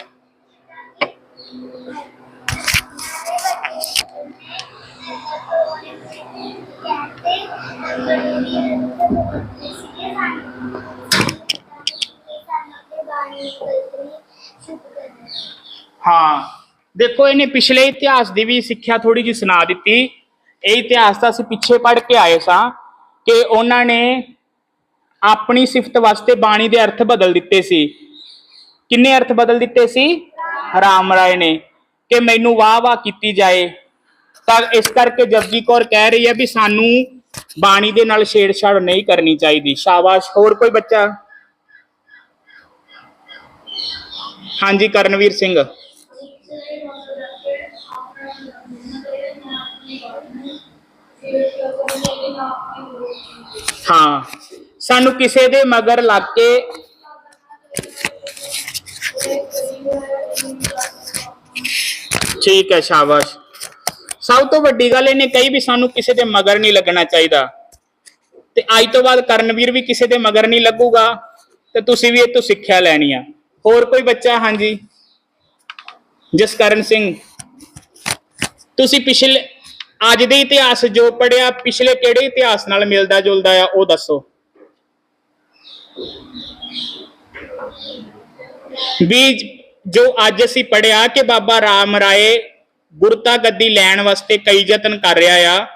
ਹਾਂ। ਦੇਖੋ, ਇਹਨੇ ਪਿਛਲੇ ਇਤਿਹਾਸ ਦੀ ਵੀ ਸਿੱਖਿਆ ਥੋੜੀ ਜਿਹੀ ਸੁਣਾ ਦਿੱਤੀ। ਇਹ ਇਤਿਹਾਸ ਤਾਂ ਅਸੀਂ ਪਿੱਛੇ ਪੜ੍ਹ ਕੇ ਆਏ ਸਾਂ ਕਿ ਉਹਨਾਂ ਨੇ ਆਪਣੀ ਸਿਫਤ ਵਾਸਤੇ ਬਾਣੀ ਦੇ ਅਰਥ ਬਦਲ ਦਿੱਤੇ ਸੀ। ਕਿੰਨੇ ਅਰਥ ਬਦਲ ਦਿੱਤੇ ਸੀ? ਰਾਮ ਰਾਏ ਨੇ। ਕਿ ਮੈਨੂੰ ਵਾਹ ਵਾਹ ਕੀਤੀ ਜਾਏ। ਤਾਂ ਇਸ ਕਰਕੇ ਜਪਜੀ ਕੌਰ ਕਹਿ ਰਹੀ ਹੈ ਵੀ ਸਾਨੂੰ ਬਾਣੀ ਦੇ ਨਾਲ ਛੇੜਛਾੜ ਨਹੀਂ ਕਰਨੀ ਚਾਹੀਦੀ। ਸ਼ਾਬਾਸ਼। ਹੋਰ ਕੋਈ ਬੱਚਾ? ਹਾਂਜੀ, ਕਰਨਵੀਰ ਸਿੰਘ। ਹਾਂ, ਸਾਨੂੰ ਕਿਸੇ ਦੇ ਮਗਰ ਲੱਗ ਕੇ ਠੀਕ ਹੈ, ਸ਼ਾਬਾਸ਼। ਸਭ ਤੋਂ ਵੱਡੀ ਗੱਲ ਇਹਨੇ ਕਹੀ ਵੀ ਸਾਨੂੰ ਕਿਸੇ ਦੇ ਮਗਰ ਨਹੀਂ ਲੱਗਣਾ ਚਾਹੀਦਾ। ਤੇ ਅੱਜ ਤੋਂ ਬਾਅਦ ਕਰਨਵੀਰ ਵੀ ਕਿਸੇ ਦੇ ਮਗਰ ਨਹੀਂ ਲੱਗੂਗਾ, ਤੇ ਤੁਸੀਂ ਵੀ ਇਹ ਤੋਂ ਸਿੱਖਿਆ ਲੈਣੀ ਆ। ਹੋਰ ਕੋਈ ਬੱਚਾ? ਹਾਂਜੀ। ਜਸਕਰਨ ਸਿੰਘ। ਤੁਸੀਂ ਪਿਛਲੇ, ਅੱਜ ਦੇ ਇਤਿਹਾਸ ਜੋ ਪੜਿਆ ਪਿਛਲੇ ਕਿਹੜੇ ਇਤਿਹਾਸ ਨਾਲ ਮਿਲਦਾ ਜੁਲਦਾ ਆ, ਉਹ ਦੱਸੋ। ਵੀ ਜੋ ਅੱਜ ਅਸੀਂ ਪੜਿਆ ਕਿ ਬਾਬਾ ਰਾਮ ਰਾਏ ਗੁਰਤਾ ਗੱਦੀ ਲੈਣ ਵਾਸਤੇ ਕਈ ਯਤਨ ਕਰ ਰਿਹਾ ਆ,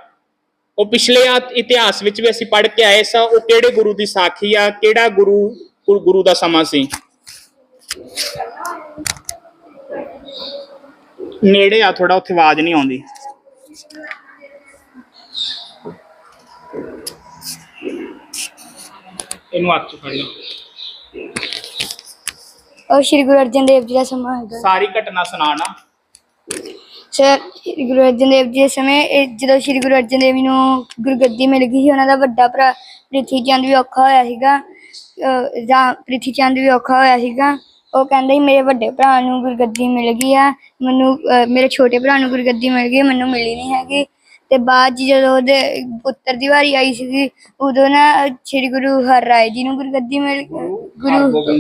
ਉਹ ਪਿਛਲੇ ਇਤਿਹਾਸ ਵਿੱਚ ਵੀ ਅਸੀਂ ਪੜ੍ਹ ਕੇ ਆਏ ਸਾਂ, ਉਹ ਕਿਹੜੇ ਗੁਰੂ ਦੀ ਸਾਖੀ ਆ, ਕਿਹੜਾ ਗੁਰੂ- ਗੁਰੂ ਦਾ ਸਮਾਂ ਸੀ? ਨੇੜੇ ਆ ਥੋੜਾ ਉੱਥੇ ਆਵਾਜ਼ ਨਹੀਂ ਆਉਂਦੀ। ਇਹਨੂੰ ਹੱਥ ਚ ਫੜ ਲਓ। ਉਹ ਸ਼੍ਰੀ ਗੁਰੂ ਅਰਜਨ ਦੇਵ ਜੀ ਦਾ ਸਮਾਂ ਹੈਗਾ। ਸਾਰੀ ਘਟਨਾ ਸੁਣਾਣਾ ਸਰ ਸ਼੍ਰੀ ਗੁਰੂ ਅਰਜਨ ਦੇਵ ਜੀ ਦੇ ਸਮੇਂ ਇਹ ਜਦੋਂ ਸ਼੍ਰੀ ਗੁਰੂ ਅਰਜਨ ਦੇਵ ਜੀ ਨੂੰ ਗੁਰਗੱਦੀ ਮਿਲ ਗਈ ਸੀ ਉਹਨਾਂ ਦਾ ਵੱਡਾ ਭਰਾ ਪ੍ਰਿਥੀ ਚੰਦ ਵੀ ਔਖਾ ਹੋਇਆ ਸੀਗਾ। ਜਾਂ ਪ੍ਰਿਥੀ ਚੰਦ ਵੀ ਔਖਾ ਹੋਇਆ ਸੀਗਾ। ਉਹ ਕਹਿੰਦਾ ਸੀ ਮੇਰੇ ਵੱਡੇ ਭਰਾ ਨੂੰ ਗੁਰਗੱਦੀ ਮਿਲ ਗਈ ਆ ਮੈਨੂੰ ਅਹ ਮੇਰੇ ਛੋਟੇ ਭਰਾ ਨੂੰ ਗੁਰਗੱਦੀ ਮਿਲ ਗਈ ਮੈਨੂੰ ਮਿਲੀ ਨਹੀਂ ਹੈਗੀ। ਤੇ ਬਾਅਦ 'ਚ ਜਦੋਂ ਉਹਦੇ ਪੁੱਤਰ ਦੀ ਵਾਰੀ ਆਈ ਸੀਗੀ ਉਦੋਂ ਨਾ ਸ਼੍ਰੀ ਗੁਰੂ ਹਰਿਰਾਏ ਜੀ ਨੂੰ ਗੁਰਗੱਦੀ ਮਿਲ ਗੁਰੂ।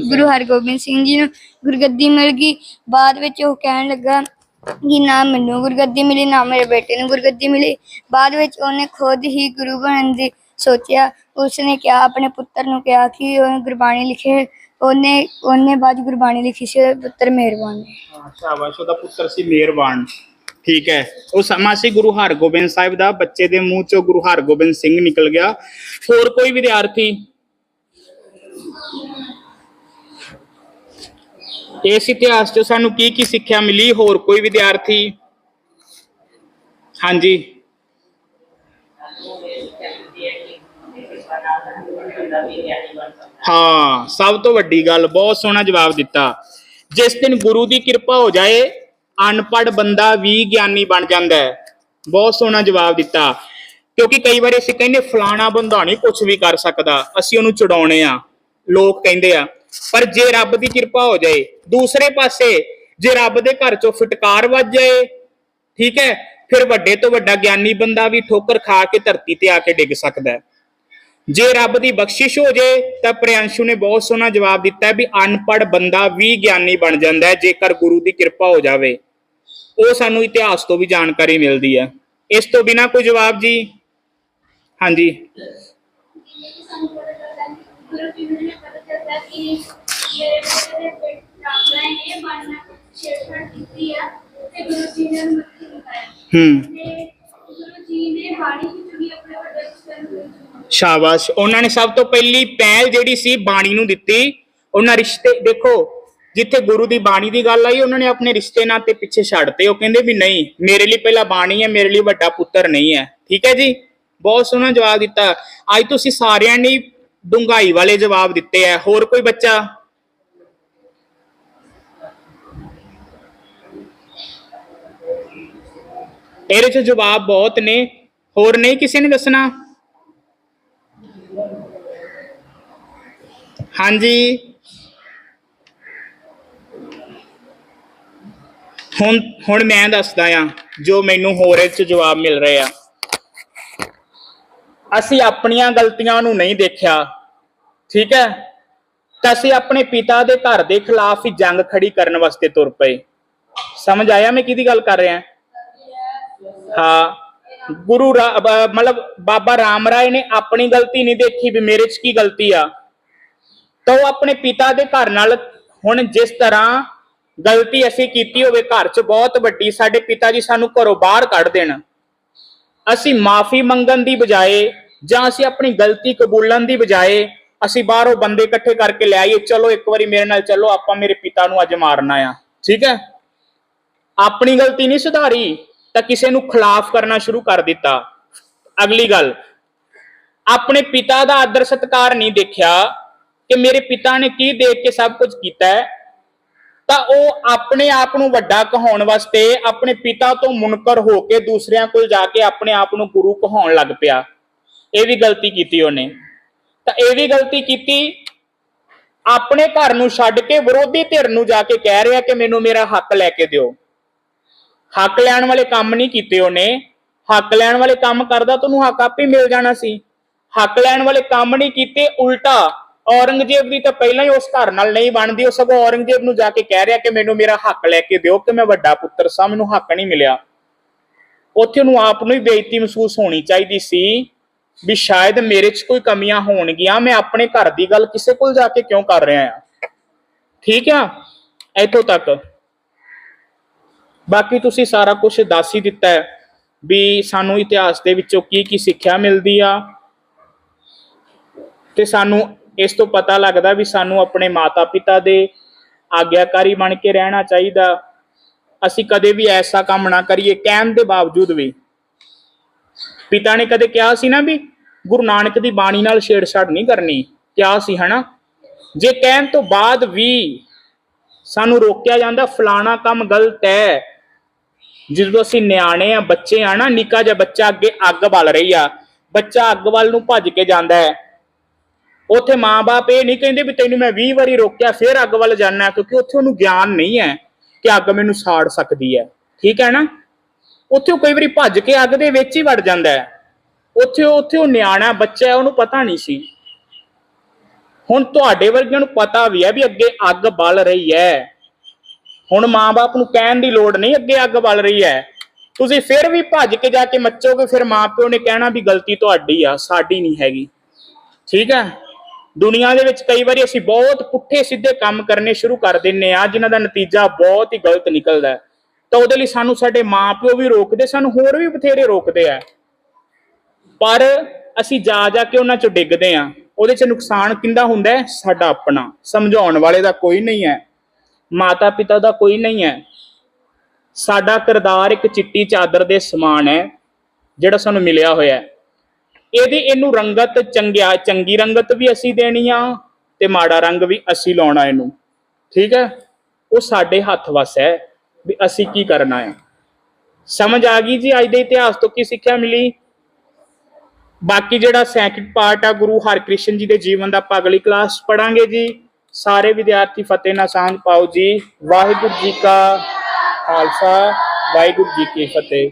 ਗੁਰੂ ਹਰਗੋਬਿੰਦ ਸਿੰਘ ਜੀ ਨੂੰ ਗੁਰਗੱਦੀ ਮਿਲ ਗਈ। ਬਾਅਦ ਵਿੱਚ ਉਹ ਕਹਿਣ ਲੱਗਾ ਕਿ ਨਾ ਮੈਨੂੰ ਗੁਰਗੱਦੀ ਮਿਲੀ ਨਾ ਮੇਰੇ ਬੇਟੇ ਨੂੰ ਗੁਰਗੱਦੀ ਮਿਲੀ। ਬਾਅਦ ਵਿੱਚ ਉਹਨੇ ਖੁਦ ਹੀ ਗੁਰੂ ਬਣਨ ਦੀ ਸੋਚਿਆ। ਉਸਨੇ ਕਿਹਾ ਆਪਣੇ ਪੁੱਤਰ ਨੂੰ ਕਿਹਾ ਕਿ ਉਹ ਗੁਰਬਾਣੀ ਲਿਖੇ ਉਹਨੇ ਉਹਨੇ ਬਾਅਦ ਗੁਰਬਾਣੀ ਲਿਖੀ ਸੀ ਉਹਦਾ ਪੁੱਤਰ ਮਿਹਰਬਾਨ ਨੇ ਸ਼ਾਬਾਸ਼ ਉਹਦਾ ਪੁੱਤਰ ਸੀ ਮਿਹਰਬਾਨ ਠੀਕ ਹੈ। ਉਹ ਸਮਾਂ ਸੀ ਗੁਰੂ ਹਰਗੋਬਿੰਦ ਸਾਹਿਬ ਦਾ ਬੱਚੇ ਦੇ ਮੂੰਹ ਚੋਂ ਗੁਰੂ ਹਰਗੋਬਿੰਦ ਸਿੰਘ ਨਿਕਲ ਗਿਆ। ਹੋਰ ਕੋਈ ਵਿਦਿਆਰਥੀ? ਇਸ ਇਤਿਹਾਸ ਚੋਂ ਸਾਨੂੰ ਕੀ ਕੀ ਸਿੱਖਿਆ ਮਿਲੀ? ਹੋਰ ਕੋਈ ਵਿਦਿਆਰਥੀ? ਹਾਂਜੀ। ਹਾਂ, ਸਭ ਤੋਂ ਵੱਡੀ ਗੱਲ, ਬਹੁਤ ਸੋਹਣਾ ਜਵਾਬ ਦਿੱਤਾ। ਜਿਸ ਦਿਨ ਗੁਰੂ ਦੀ ਕਿਰਪਾ ਹੋ ਜਾਏ ਅਨਪੜ ਬੰਦਾ ਵੀ ਗਿਆਨੀ ਬਣ ਜਾਂਦਾ ਹੈ। ਬਹੁਤ ਸੋਹਣਾ ਜਵਾਬ ਦਿੱਤਾ। ਕਿਉਂਕਿ ਕਈ ਵਾਰੀ ਅਸੀਂ ਕਹਿੰਦੇ ਫਲਾਣਾ ਬੰਦਾ ਨਹੀਂ ਕੁਝ ਵੀ ਕਰ ਸਕਦਾ, ਅਸੀਂ ਉਹਨੂੰ ਚੜਾਉਣੇ ਆ। ਲੋਕ ਕਹਿੰਦੇ ਆ, ਪਰ ਜੇ ਰੱਬ ਦੀ ਕਿਰਪਾ ਹੋ ਜਾਏ, ਦੂਸਰੇ ਪਾਸੇ ਜੇ ਰੱਬ ਦੇ ਘਰ ਚੋਂ ਫਟਕਾਰ ਵੱਜ ਜਾਏ, ਠੀਕ ਹੈ, ਫਿਰ ਵੱਡੇ ਤੋਂ ਵੱਡਾ ਗਿਆਨੀ ਬੰਦਾ ਵੀ ਠੋਕਰ ਖਾ ਕੇ ਧਰਤੀ ਤੇ ਆ ਕੇ ਡਿੱਗ ਸਕਦਾ ਹੈ। ਜੇ ਰੱਬ ਦੀ ਬਖਸ਼ਿਸ਼ ਹੋ ਜੇ ਤਾਂ ਪ੍ਰਿਆੰਸ਼ੂ ਨੇ ਬਹੁਤ ਸੋਹਣਾ ਜਵਾਬ ਦਿੱਤਾ ਵੀ ਅਨਪੜ ਬੰਦਾ ਵੀ ਗਿਆਨੀ ਬਣ ਜਾਂਦਾ ਹੈ ਜੇਕਰ ਗੁਰੂ ਦੀ ਕਿਰਪਾ ਹੋ ਜਾਵੇ। ਉਹ ਸਾਨੂੰ ਇਤਿਹਾਸ ਤੋਂ ਵੀ ਜਾਣਕਾਰੀ ਮਿਲਦੀ ਹੈ। ਇਸ ਤੋਂ ਬਿਨਾ ਕੋਈ ਜਵਾਬ ਜੀ? ਹਾਂਜੀ। ਹੈ। ਗੁਰੂ ਜੀ ਨੂੰ ਬਾਣਾ ਵਿੱਚ ਵੀ ਆਪਣੇ ਵੱਡੇ ਨੂੰ। ਸ਼ਾਬਾਸ਼। ਉਹਨਾਂ ਨੇ ਸਭ ਤੋਂ ਪਹਿਲੀ ਪਹਿਲ ਜਿਹੜੀ ਸੀ ਬਾਣੀ ਨੂੰ ਦਿੱਤੀ। ਉਹਨਾਂ ਰਿਸ਼ਤੇ, ਦੇਖੋ, ਜਿੱਥੇ ਗੁਰੂ ਦੀ ਬਾਣੀ ਦੀ ਗੱਲ ਆਈ, ਉਹਨਾਂ ਨੇ ਆਪਣੇ ਰਿਸ਼ਤੇ ਨਾਤੇ ਪਿੱਛੇ ਛੱਡਤੇ ਉਹ ਕਹਿੰਦੇ ਵੀ ਨਹੀਂ, ਮੇਰੇ ਲਈ ਪਹਿਲਾ ਬਾਣੀ ਹੈ, ਮੇਰੇ ਲਈ ਵੱਡਾ ਪੁੱਤਰ ਨਹੀਂ ਹੈ। ਠੀਕ ਹੈ ਜੀ? ਬਹੁਤ ਸੋਹਣਾ ਜਵਾਬ ਦਿੱਤਾ। ਅੱਜ ਤੁਸੀਂ ਸਾਰਿਆਂ ਨੇ ਡੁੰਗਾਈ ਵਾਲੇ ਜਵਾਬ ਦਿੱਤੇ ਆ। ਹੋਰ ਕੋਈ ਬੱਚਾ? ਇਹਦੇ ਚ ਜਵਾਬ ਬਹੁਤ ਨੇ। ਹੋਰ ਨਹੀਂ ਕਿਸੇ ਨੇ ਦੱਸਣਾ? ਹਾਂਜੀ। ਹੁਣ ਹੁਣ ਮੈਂ ਦੱਸਦਾ ਆ ਜੋ ਮੈਨੂੰ ਹੋਰ ਇਹ ਚ ਜਵਾਬ ਮਿਲ ਰਹੇ ਆ। ਅਸੀਂ ਆਪਣੀਆਂ ਗਲਤੀਆਂ ਨੂੰ ਨਹੀਂ ਦੇਖਿਆ, ਠੀਕ ਹੈ? ਤਾਂ ਅਸੀਂ ਆਪਣੇ ਪਿਤਾ ਦੇ ਘਰ ਦੇ ਖਿਲਾਫ ਹੀ ਜੰਗ ਖੜੀ ਕਰਨ ਵਾਸਤੇ ਤੁਰ ਪਏ। ਸਮਝ ਆਇਆ ਮੈਂ ਕਿਹਦੀ ਗੱਲ ਕਰ ਰਿਹਾ? ਹਾਂ। ਗੁਰੂ ਰਾ- ਮਤਲਬ ਬਾਬਾ ਰਾਮ ਰਾਏ ਨੇ ਆਪਣੀ ਗਲਤੀ ਨਹੀਂ ਦੇਖੀ ਵੀ ਮੇਰੇ 'ਚ ਕੀ ਗਲਤੀ ਆ। ਤਾਂ ਉਹ ਆਪਣੇ ਪਿਤਾ ਦੇ ਘਰ ਨਾਲ ਹੁਣ ਜਿਸ ਤਰ੍ਹਾਂ ਗਲਤੀ ਅਸੀਂ ਕੀਤੀ ਹੋਵੇ ਘਰ 'ਚ ਬਹੁਤ ਵੱਡੀ, ਸਾਡੇ ਪਿਤਾ ਜੀ ਸਾਨੂੰ ਘਰੋਂ ਬਾਹਰ ਕੱਢ ਦੇਣ। ਅਸੀਂ ਮਾਫੀ ਮੰਗਣ ਦੀ ਬਜਾਏ ਜਾਂ ਅਸੀਂ ਆਪਣੀ ਗਲਤੀ ਕਬੂਲਣ ਦੀ ਬਜਾਏ ਅਸੀਂ ਬਾਹਰੋਂ ਬੰਦੇ ਇਕੱਠੇ ਕਰਕੇ ਲੈ ਆਈਏ, ਚਲੋ ਇੱਕ ਵਾਰੀ ਮੇਰੇ ਨਾਲ ਚੱਲੋ, ਆਪਾਂ ਮੇਰੇ ਪਿਤਾ ਨੂੰ ਅੱਜ ਮਾਰਨਾ ਆ ਠੀਕ ਹੈ? ਆਪਣੀ ਗਲਤੀ ਨਹੀਂ ਸੁਧਾਰੀ, ਤਾਂ ਕਿਸੇ ਨੂੰ ਖਿਲਾਫ ਕਰਨਾ ਸ਼ੁਰੂ ਕਰ ਦਿੱਤਾ। ਅਗਲੀ ਗੱਲ, ਆਪਣੇ ਪਿਤਾ ਦਾ ਆਦਰ ਸਤਕਾਰ ਨਹੀਂ ਦੇਖਿਆ ਕਿ ਮੇਰੇ ਪਿਤਾ ਨੇ ਕੀ ਦੇਖ ਕੇ ਸਭ ਕੁਝ ਕੀਤਾ ਹੈ, ਤਾਂ ਉਹ ਆਪਣੇ ਆਪ ਨੂੰ ਵੱਡਾ ਕਹਾਉਣ ਵਾਸਤੇ ਆਪਣੇ ਪਿਤਾ ਤੋਂ ਮੁਨਕਰ ਹੋ ਕੇ ਦੂਸਰਿਆਂ ਕੋਲ ਜਾ ਕੇ ਆਪਣੇ ਆਪ ਨੂੰ ਗੁਰੂ ਕਹਾਉਣ ਲੱਗ ਪਿਆ। ਇਹ ਵੀ ਗਲਤੀ ਕੀਤੀ ਉਹਨੇ। ਤਾਂ ਇਹ ਵੀ ਗਲਤੀ ਕੀਤੀ, ਆਪਣੇ ਘਰ ਨੂੰ ਛੱਡ ਕੇ ਵਿਰੋਧੀ ਧਿਰ ਨੂੰ ਜਾ ਕੇ ਕਹਿ ਰਿਹਾ ਕਿ ਮੈਨੂੰ ਮੇਰਾ ਹੱਕ ਲੈ ਕੇ ਦਿਓ। ਹੱਕ ਲੈਣ ਵਾਲੇ ਕੰਮ ਨਹੀਂ ਕੀਤੇ ਉਹਨੇ। ਹੱਕ ਲੈਣ ਵਾਲੇ ਕੰਮ ਕਰਦਾ ਤੁਹਾਨੂੰ ਹੱਕ ਆਪੇ ਮਿਲ ਜਾਣਾ ਸੀ। ਹੱਕ ਲੈਣ ਵਾਲੇ ਕੰਮ ਨਹੀਂ ਕੀਤੇ, ਉਲਟਾ ਔਰੰਗਜ਼ੇਬ ਦੀ ਤਾਂ ਪਹਿਲਾਂ ਹੀ ਉਸ ਘਰ ਨਾਲ ਨਹੀਂ ਬਣਦੀ, ਉਹ ਸਗੋਂ ਔਰੰਗਜ਼ੇਬ ਨੂੰ ਜਾ ਕੇ ਕਹਿ ਰਿਹਾ ਕਿ ਮੈਨੂੰ ਮੇਰਾ ਹੱਕ ਲੈ ਕੇ ਦਿਓ, ਕਿ ਮੈਂ ਵੱਡਾ ਪੁੱਤਰ ਸਾਂ, ਮੈਨੂੰ ਹੱਕ ਨਹੀਂ ਮਿਲਿਆ। ਉੱਥੇ ਉਹਨੂੰ ਆਪ ਨੂੰ ਹੀ ਬੇਇੱਜ਼ਤੀ ਮਹਿਸੂਸ ਹੋਣੀ ਚਾਹੀਦੀ ਸੀ ਵੀ ਸ਼ਾਇਦ ਮੇਰੇ 'ਚ ਕੋਈ ਕਮੀਆਂ ਹੋਣਗੀਆਂ, ਮੈਂ ਆਪਣੇ ਘਰ ਦੀ ਗੱਲ ਕਿਸੇ ਕੋਲ ਜਾ ਕੇ ਕਿਉਂ ਕਰ ਰਿਹਾ ਆ ਠੀਕ ਆ? ਇੱਥੋਂ ਤੱਕ। ਬਾਕੀ ਤੁਸੀਂ ਸਾਰਾ ਕੁਝ ਦੱਸ ਹੀ ਦਿੱਤਾ ਹੈ ਵੀ ਸਾਨੂੰ ਇਤਿਹਾਸ ਦੇ ਵਿੱਚੋਂ ਕੀ ਕੀ ਸਿੱਖਿਆ ਮਿਲਦੀ ਆ। ਤੇ ਸਾਨੂੰ ਇਸ ਤੋਂ ਪਤਾ ਲੱਗਦਾ ਵੀ ਸਾਨੂੰ ਆਪਣੇ ਮਾਤਾ-ਪਿਤਾ ਦੇ ਆਗਿਆਕਾਰੀ ਬਣ ਕੇ ਰਹਿਣਾ ਚਾਹੀਦਾ। ਅਸੀਂ ਕਦੇ ਵੀ ਐਸਾ ਕੰਮ ਨਾ ਕਰੀਏ, ਕਹਿਣ ਦੇ ਬਾਵਜੂਦ ਵੀ। ਪਿਤਾ ਨੇ ਕਦੇ ਕਿਹਾ ਸੀ ਨਾ ਵੀ ਗੁਰੂ ਨਾਨਕ ਦੀ ਬਾਣੀ ਨਾਲ ਛੇੜਛਾੜ ਨਹੀਂ ਕਰਨੀ? ਕਿਹਾ ਸੀ, ਹਨਾ? ਜੇ ਕਹਿਣ ਤੋਂ ਬਾਅਦ ਵੀ ਸਾਨੂੰ ਰੋਕਿਆ ਜਾਂਦਾ, ਫਲਾਣਾ ਕੰਮ ਗਲਤ ਹੈ। ਜਦੋਂ ਅਸੀਂ ਨਿਆਣੇ ਆ, ਬੱਚੇ ਆ ਨਾ, ਨਿੱਕਾ ਜਿਹਾ ਬੱਚਾ ਅੱਗੇ ਅੱਗ ਬਲ ਰਹੀ ਆ। ਬੱਚਾ ਅੱਗ ਵੱਲ ਨੂੰ ਭੱਜ ਕੇ ਜਾਂਦਾ ਹੈ। ਉੱਥੇ ਮਾਪੇ ਇਹ ਨਹੀਂ ਕਹਿੰਦੇ ਵੀ ਤੈਨੂੰ ਮੈਂ 20 ਵਾਰੀ ਰੋਕਿਆ, ਫਿਰ ਅੱਗ ਵੱਲ ਜਾਣਾ ਕਿਉਂਕਿ ਉੱਥੇ ਉਹਨੂੰ ਗਿਆਨ ਨਹੀਂ ਹੈ ਕਿ ਅੱਗ ਮੈਨੂੰ ਸਾੜ ਸਕਦੀ ਹੈ। ਠੀਕ ਹੈ ਨਾ? ਉੱਥੇ ਉਹ ਕਈ ਵਾਰੀ ਭੱਜ ਕੇ ਅੱਗ ਦੇ ਵਿੱਚ ਹੀ ਵੜ ਜਾਂਦਾ ਹੈ। ਉੱਥੇ ਉੱਥੇ ਉਹ ਨਿਆਣਾ ਬੱਚਾ ਹੈ, ਉਹਨੂੰ ਪਤਾ ਨਹੀਂ ਸੀ। ਹੁਣ ਤੁਹਾਡੇ ਵਰਗਿਆਂ ਨੂੰ ਪਤਾ ਵੀ ਹੈ ਵੀ ਅੱਗੇ ਅੱਗ ਬਲ ਰਹੀ ਹੈ। ਹੁਣ ਮਾਂ ਬਾਪ ਨੂੰ ਕਹਿਣ ਦੀ ਲੋੜ ਨਹੀਂ ਅੱਗੇ ਅੱਗ ਬਲ ਰਹੀ ਹੈ। ਤੁਸੀਂ ਫਿਰ ਵੀ ਭੱਜ ਕੇ ਜਾ ਕੇ ਮੱਚੋਗੇ, ਫਿਰ ਮਾਂ ਪਿਓ ਨੇ ਕਹਿਣਾ ਵੀ ਗਲਤੀ ਤੁਹਾਡੀ ਆ, ਸਾਡੀ ਨਹੀਂ ਹੈਗੀ। ਠੀਕ ਹੈ? ਦੁਨੀਆ ਦੇ ਵਿੱਚ ਕਈ ਵਾਰੀ ਅਸੀਂ ਬਹੁਤ ਪੁੱਠੇ ਸਿੱਧੇ ਕੰਮ ਕਰਨੇ ਸ਼ੁਰੂ ਕਰ ਦਿੰਨੇ ਆ, ਜਿਨ੍ਹਾਂ ਦਾ ਨਤੀਜਾ ਬਹੁਤ ਹੀ ਗਲਤ ਨਿਕਲਦਾ ਤਾਂ ਉਹਦੇ ਲਈ ਸਾਨੂੰ ਸਾਡੇ ਮਾਪਿਓ ਵੀ ਰੋਕਦੇ, ਸਾਨੂੰ ਹੋਰ ਵੀ ਬਥੇਰੇ ਰੋਕਦੇ ਆ। ਪਰ ਅਸੀਂ ਜਾ ਜਾ ਕੇ ਉਹਨਾਂ ਚੋਂ ਡਿੱਗਦੇ ਆ। ਉਹਦੇ ਚ ਨੁਕਸਾਨ ਕਿੰਦਾ ਹੁੰਦਾ ਸਾਡਾ ਆਪਣਾ। ਸਮਝਾਉਣ ਵਾਲੇ ਦਾ ਕੋਈ ਨਹੀਂ ਹੈ। ਮਾਤਾ ਪਿਤਾ ਦਾ ਕੋਈ ਨਹੀਂ ਹੈ। ਸਾਡਾ ਕਿਰਦਾਰ ਇੱਕ ਚਿੱਟੀ ਚਾਦਰ ਦੇ ਸਮਾਨ ਹੈ, ਜਿਹੜਾ ਸਾਨੂੰ ਮਿਲਿਆ ਹੋਇਆ ਹੈ। ਇਹਦੀ ਇਹਨੂੰ ਰੰਗਤ ਚੰਗਿਆ, ਚੰਗੀ ਰੰਗਤ ਵੀ ਅਸੀਂ ਦੇਣੀ ਆ ਤੇ ਮਾੜਾ ਰੰਗ ਵੀ ਅਸੀਂ ਲਾਉਣਾ ਇਹਨੂੰ। ਠੀਕ ਹੈ? ਉਹ ਸਾਡੇ ਹੱਥ ਵਸ ਹੈ ਵੀ ਅਸੀਂ ਕੀ ਕਰਨਾ ਹੈ ਸਮਝ ਆ ਗਈ ਜੀ ਅੱਜ ਦੇ ਇਤਿਹਾਸ ਤੋਂ ਕੀ ਸਿੱਖਿਆ ਮਿਲੀ? ਬਾਕੀ ਜਿਹੜਾ ਸੈਕਿੰਡ ਪਾਰਟ ਆ, ਗੁਰੂ ਹਰਕ੍ਰਿਸ਼ਨ ਜੀ ਦੇ ਜੀਵਨ ਦਾ ਆਪਾਂ ਅਗਲੀ ਕਲਾਸ ਪੜਾਂਗੇ ਜੀ। ਸਾਰੇ ਵਿਦਿਆਰਥੀ ਫਤਿਹ ਨਾਲ ਸਾਂਝ ਪਾਓ ਜੀ। ਵਾਹਿਗੁਰੂ ਜੀ ਕਾ ਖਾਲਸਾ, ਵਾਹਿਗੁਰੂ ਜੀ ਕੀ ਫਤਿਹ।